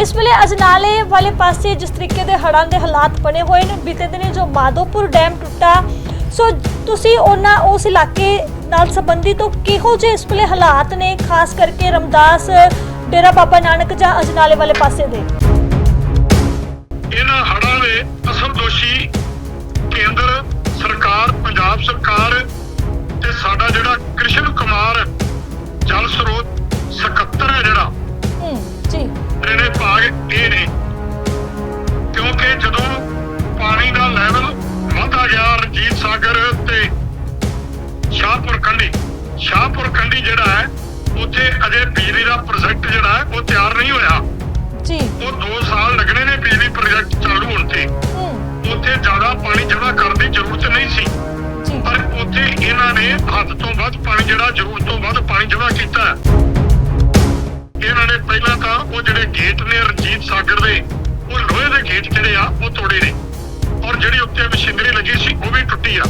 ਇਸ ਵੇਲੇ ਅਜਨਾਲੇ ਵਾਲੇ ਪਾਸੇ ਜਿਸ ਤਰੀਕੇ ਦੇ ਹੜ੍ਹਾਂ ਦੇ ਹਾਲਾਤ ਬਣੇ ਹੋਏ ਨੇ ਬੀਤੇ ਦਿਨੀ ਜੋ ਮਾਧੋਪੁਰ ਡੈਮ ਟੁੱਟਾ ਸੋ ਤੁਸੀਂ ਉਹਨਾਂ ਉਸ ਇਲਾਕੇ ਨਾਲ ਸੰਬੰਧਿਤ ਤੋਂ ਕਿਹੋ ਜਿਹੇ ਇਸ ਵੇਲੇ ਹਾਲਾਤ ਨੇ ਖਾਸ ਕਰਕੇ ਰਮਦਾਸ ਡੇਰਾ ਬਾਬਾ ਨਾਨਕ ਜਾਂ ਅਜਨਾਲੇ ਵਾਲੇ ਪਾਸੇ ਦੇ? ਇਹਨਾਂ ਹੜ੍ਹਾਂ ਦੇ ਅਸਲ ਦੋਸ਼ੀ ਕੇਂਦਰ ਸਰਕਾਰ ਪੰਜਾਬ ਸਰਕਾਰ ਤੇ ਸਾਡਾ ਜਿਹੜਾ ਕ੍ਰਿਸ਼ਨ ਕੁਮਾਰ ਜਲ ਸਰੋਤ ਸਕੱਤਰ ਹੈ ਜਿਹੜਾ ਜੀ। ਇਹਨੇ ਭਾਗ ਇਹ ਨੇ। ਕਿਉਂਕਿ ਜਦੋਂ ਪਾਣੀ ਦਾ ਲੈਵਲ ਵਧਦਾ ਗਿਆ ਰਣਜੀਤ ਸਾਗਰ ਤੇ ਸ਼ਾਹਪੁਰ ਕੰਢੀ ਸ਼ਾਹਪੁਰ ਕੰਢੀ ਜਿਹੜਾ ਹੈ ਉੱਥੇ ਅਜੇ ਬਿਜਲੀ ਦਾ ਪ੍ਰੋਜੈਕਟ ਜਿਹੜਾ ਹੈ ਉਹ ਤਿਆਰ ਨਹੀਂ ਹੋਇਆ। ਜੀ। ਉਹ 2 ਸਾਲ ਲੱਗਣੇ ਨੇ ਬਿਜਲੀ ਪ੍ਰੋਜੈਕਟ ਚਾਲੂ ਹੋਣ ਤੇ। ਉੱਥੇ ਜ਼ਿਆਦਾ ਪਾਣੀ ਜਮ੍ਹਾਂ ਕਰਨ ਦੀ ਜ਼ਰੂਰਤ ਨਹੀਂ ਸੀ। ਪਰ ਉੱਥੇ ਇਹਨਾਂ ਨੇ ਹੱਦ ਤੋਂ ਵੱਧ ਪਾਣੀ ਜਿਹੜਾ ਜ਼ਰੂਰਤ ਤੋਂ ਵੱਧ ਪਾਣੀ ਜਮ੍ਹਾਂ ਕੀਤਾ। ਗੇਟ ਨੇ ਰਣਜੀਤ ਸਾਗਰ ਦੇ ਉਹ ਲੋਹੇ ਦੇ ਗੇਟ ਜਿਹੜੇ ਆ ਉਹ ਤੋੜੇ ਨੇ। ਔਰ ਜਿਹੜੀ ਉੱਤੇ ਮਸ਼ੀਨਰੀ ਲੱਗੀ ਸੀ ਉਹ ਵੀ ਟੁੱਟੀ ਆ।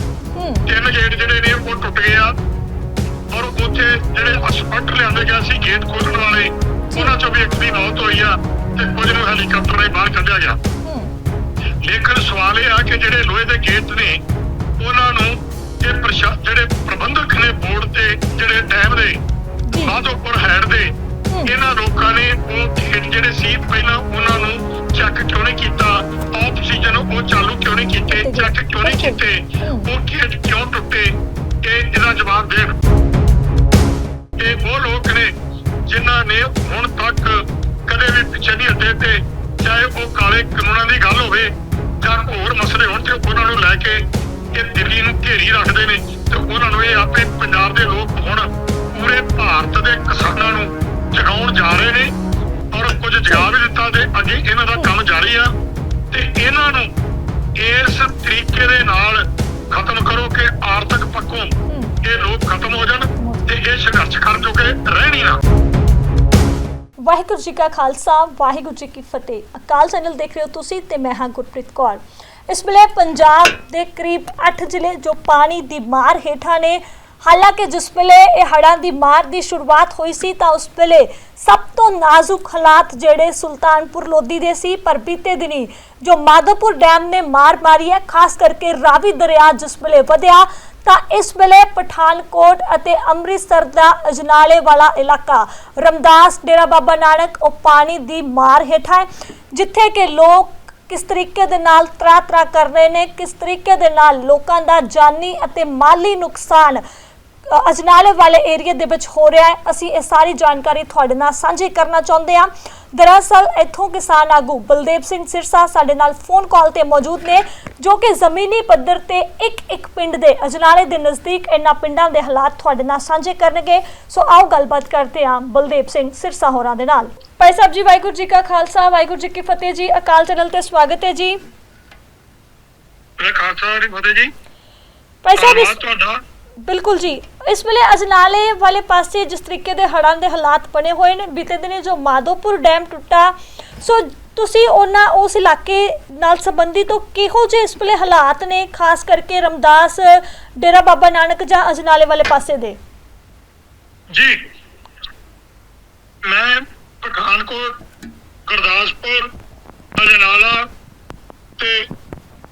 ਤਿੰਨ ਗੇਟ ਜਿਹੜੇ ਨੇ ਉਹ ਟੁੱਟ ਗਏ ਆ। ਔਰ ਉੱਥੇ ਜਿਹੜੇ ਅਸਪੱਟ ਲਿਆਂਦੇ ਗਏ ਸੀ ਗੇਟ ਖੋਲਣ ਵਾਲੇ ਉਹਨਾਂ ਚੋਂ ਵੀ ਇੱਕ ਦੀ ਮੌਤ ਹੋਈ ਆ ਤੇ ਕੁਝ ਨੂੰ ਹੈਲੀਕਾਪਟਰ ਰਾਹੀਂ ਬਾਹਰ ਕੱਢਿਆ ਗਿਆ। ਲੇਕਿਨ ਸਵਾਲ ਇਹ ਆ ਕਿ ਜਿਹੜੇ ਲੋਹੇ ਦੇ ਗੇਟ ਨੇ ਉਹਨਾਂ ਨੂੰ ਇਹ ਜਿਹੜੇ ਪ੍ਰਬੰਧਕ ਨੇ ਬੋਰਡ ਤੇ ਜਿਹੜੇ ਡੈਮ ਦੇ ਬਾਅਦ ਉੱਪਰ ਹੈਡ ਦੇ। ਇਹਨਾਂ ਲੋਕਾਂ ਨੇ ਉਹ ਗੇਟ ਜਿਹੜੇ ਸੀ ਪਹਿਲਾਂ ਉਹਨਾਂ ਨੂੰ ਚੈੱਕ ਕਿਉਂ ਨਹੀਂ ਕੀਤਾ? ਆਕਸੀਜਨ ਉਹ ਚਾਲੂ ਕਿਉਂ ਨਹੀਂ ਕੀਤੇ? ਚੈੱਕ ਕਿਉਂ ਨਹੀਂ ਕੀਤੇ? ਉਹ ਗੇਟ ਕਿਉਂ ਟੁੱਟੇ? ਇਹ ਇਹਦਾ ਜਵਾਬ ਦੇਣ। ਇਹ ਉਹ ਲੋਕ ਨੇ ਜਿਨ੍ਹਾਂ ਨੇ ਹੁਣ ਤੱਕ ਕਦੇ ਵੀ ਪਿੱਛੇ ਨਹੀਂ ਹਟੇ ਤੇ ਚਾਹੇ ਉਹ ਕਾਲੇ ਕਾਨੂੰਨਾਂ ਦੀ ਗੱਲ ਹੋਵੇ ਜਾਂ ਹੋਰ ਮਸਲੇ ਹੋਣ ਤੇ ਉਹਨਾਂ ਨੂੰ ਲੈ ਕੇ ਇਹ ਦਿੱਲੀ ਨੂੰ ਘੇਰੀ ਰੱਖਦੇ ਨੇ ਤੇ ਉਹਨਾਂ ਨੂੰ ਇਹ ਆਪੇ ਪੰਜਾਬ ਦੇ ਲੋਕ ਹੁਣ ਪੂਰੇ ਭਾਰਤ ਦੇ ਕਿਸਾਨਾਂ ਨੂੰ ਜਗਾਉਣ ਜਾ ਰਹੇ ਨੇ ਔਰ ਕੁਝ ਜਗਾ ਵੀ ਦਿੱਤਾ ਤੇ ਅੱਗੇ ਇਹਨਾਂ ਦਾ ਕੰਮ ਜਾਰੀ ਆ। ਤੇ ਇਹਨਾਂ ਨੂੰ ਇਸ ਤਰੀਕੇ ਦੇ ਨਾਲ ਖਤਮ ਕਰੋ ਕਿ ਆਰਥਿਕ ਪੱਖੋਂ ਇਹ ਲੋਕ ਖਤਮ ਹੋ ਜਾਣ ਤੇ ਇਹ ਸੰਘਰਸ਼ ਕਰਨ ਜੋਗੇ ਰਹਿਣ ਨਾ। ਵਾਹਿਗੁਰੂ ਜੀ ਕਾ ਖਾਲਸਾ, ਵਾਹਿਗੁਰੂ ਜੀ ਕੀ ਫਤਿਹ। ਅਕਾਲ ਚੈਨਲ ਦੇਖ ਰਹੇ ਹੋ ਤੁਸੀਂ ਤੇ ਮੈਂ ਹਾਂ ਗੁਰਪ੍ਰੀਤ ਕੌਰ। ਇਸ ਵੇਲੇ ਪੰਜਾਬ ਦੇ ਕਰੀਬ 8 ਜ਼ਿਲ੍ਹੇ ਜੋ ਪਾਣੀ ਦੀ ਮਾਰ ਹੇਠਾਂ ਨੇ ਹਾਲਾਂਕਿ ਜਿਸ ਵੇਲੇ ਇਹ ਹੜ੍ਹਾਂ ਦੀ ਮਾਰ ਦੀ ਸ਼ੁਰੂਆਤ ਹੋਈ ਸੀ ਤਾਂ ਉਸ ਵੇਲੇ ਸਭ ਤੋਂ ਨਾਜ਼ੁਕ ਹਾਲਾਤ ਜਿਹੜੇ ਸੁਲਤਾਨਪੁਰ ਲੋਧੀ ਦੇ ਸੀ, ਪਰ ਬੀਤੇ ਦਿਨੀ ਜੋ ਮਾਧੋਪੁਰ ਡੈਮ ਨੇ ਮਾਰ ਮਾਰੀ ਹੈ, ਖਾਸ ਕਰਕੇ ਰਾਵੀ ਦਰਿਆ ਜਿਸ ਵੇਲੇ ਵਧਿਆ, ਤਾਂ ਇਸ ਵੇਲੇ ਪਠਾਨਕੋਟ ਅਤੇ ਅੰਮ੍ਰਿਤਸਰ ਦਾ ਅਜਨਾਲੇ ਵਾਲਾ ਇਲਾਕਾ ਰਮਦਾਸ, ਡੇਰਾ ਬਾਬਾ ਨਾਨਕ, ਉਹ ਪਾਣੀ ਦੀ ਮਾਰ ਹੇਠਾਂ ਜਿੱਥੇ ਕਿ ਲੋਕ ਕਿਸ ਤਰੀਕੇ ਦੇ ਨਾਲ ਤਰਾ ਤਰਾ ਕਰ ਰਹੇ ਨੇ, ਕਿਸ ਤਰੀਕੇ ਦੇ ਨਾਲ ਲੋਕਾਂ ਦਾ ਜਾਨੀ ਅਤੇ ਮਾਲੀ ਨੁਕਸਾਨ ਅਜਨਾਲੇ ਵਾਲੇ ਏਰੀਆ ਦੇ ਵਿੱਚ ਹੋ ਰਿਹਾ ਹੈ। ਅਸੀਂ ਇਹ ਸਾਰੀ ਜਾਣਕਾਰੀ ਤੁਹਾਡੇ ਨਾਲ ਸਾਂਝੀ ਕਰਨਾ ਚਾਹੁੰਦੇ ਹਾਂ। ਦਰਅਸਲ ਇੱਥੋਂ ਕਿਸਾਨ ਆਗੂ ਬਲਦੇਵ ਸਿੰਘ ਸਿਰਸਾ ਸਾਡੇ ਨਾਲ ਫੋਨ ਕਾਲ ਤੇ ਮੌਜੂਦ ਨੇ ਜੋ ਕਿ ਜ਼ਮੀਨੀ ਪੱਧਰ ਤੇ ਇੱਕ ਇੱਕ ਪਿੰਡ ਦੇ ਅਜਨਾਲੇ ਦੇ ਨਜ਼ਦੀਕ ਇਹਨਾਂ ਪਿੰਡਾਂ ਦੇ ਹਾਲਾਤ ਤੁਹਾਡੇ ਨਾਲ ਸਾਂਝੇ ਕਰਨਗੇ। ਸੋ ਆਓ ਗੱਲਬਾਤ ਕਰਦੇ ਹਾਂ ਬਲਦੇਵ ਸਿੰਘ ਸਿਰਸਾ ਹੋਰਾਂ ਦੇ ਨਾਲ। ਭਾਈ ਸਾਹਿਬ ਜੀ ਵਾਹਿਗੁਰੂ ਜੀ ਕਾ ਖਾਲਸਾ ਵਾਹਿਗੁਰੂ ਜੀ ਕੀ ਫਤਿਹ ਜੀ। ਅਕਾਲ ਚੈਨਲ ਤੇ ਸਵਾਗਤ ਹੈ ਜੀ। ਖਾਲਸਾ ਜੀ ਫਤਿਹ ਜੀ। ਭਾਈ ਸਾਹਿਬ ਤੁਹਾਡਾ। ਬਿਲਕੁਲ ਜੀ। ਇਸ ਵੇਲੇ ਅਜਨਾਲੇ ਵਾਲੇ ਪਾਸੇ ਜਿਸ ਤਰੀਕੇ ਦੇ ਹੜ੍ਹਾਂ ਦੇ ਹਾਲਾਤ ਬਣੇ ਹੋਏ ਨੇ, ਬੀਤੇ ਦਿਨੀ ਜੋ ਮਾਧੋਪੁਰ ਡੈਮ ਟੁੱਟਾ, ਸੋ ਤੁਸੀਂ ਉਹਨਾਂ, ਉਸ ਇਲਾਕੇ ਨਾਲ ਸੰਬੰਧਿਤ ਤੋਂ ਕਿਹੋ ਜਿਹੇ ਇਸ ਵੇਲੇ ਹਾਲਾਤ ਨੇ, ਖਾਸ ਕਰਕੇ ਰਮਦਾਸ, ਡੇਰਾ ਬਾਬਾ ਨਾਨਕ ਜਾਂ ਅਜਨਾਲੇ ਵਾਲੇ ਪਾਸੇ ਦੇ? ਜੀ, ਮੈਂ ਪਠਾਨਕੋਟ, ਗੁਰਦਾਸਪੁਰ, ਅਜਨਾਲਾ ਤੇ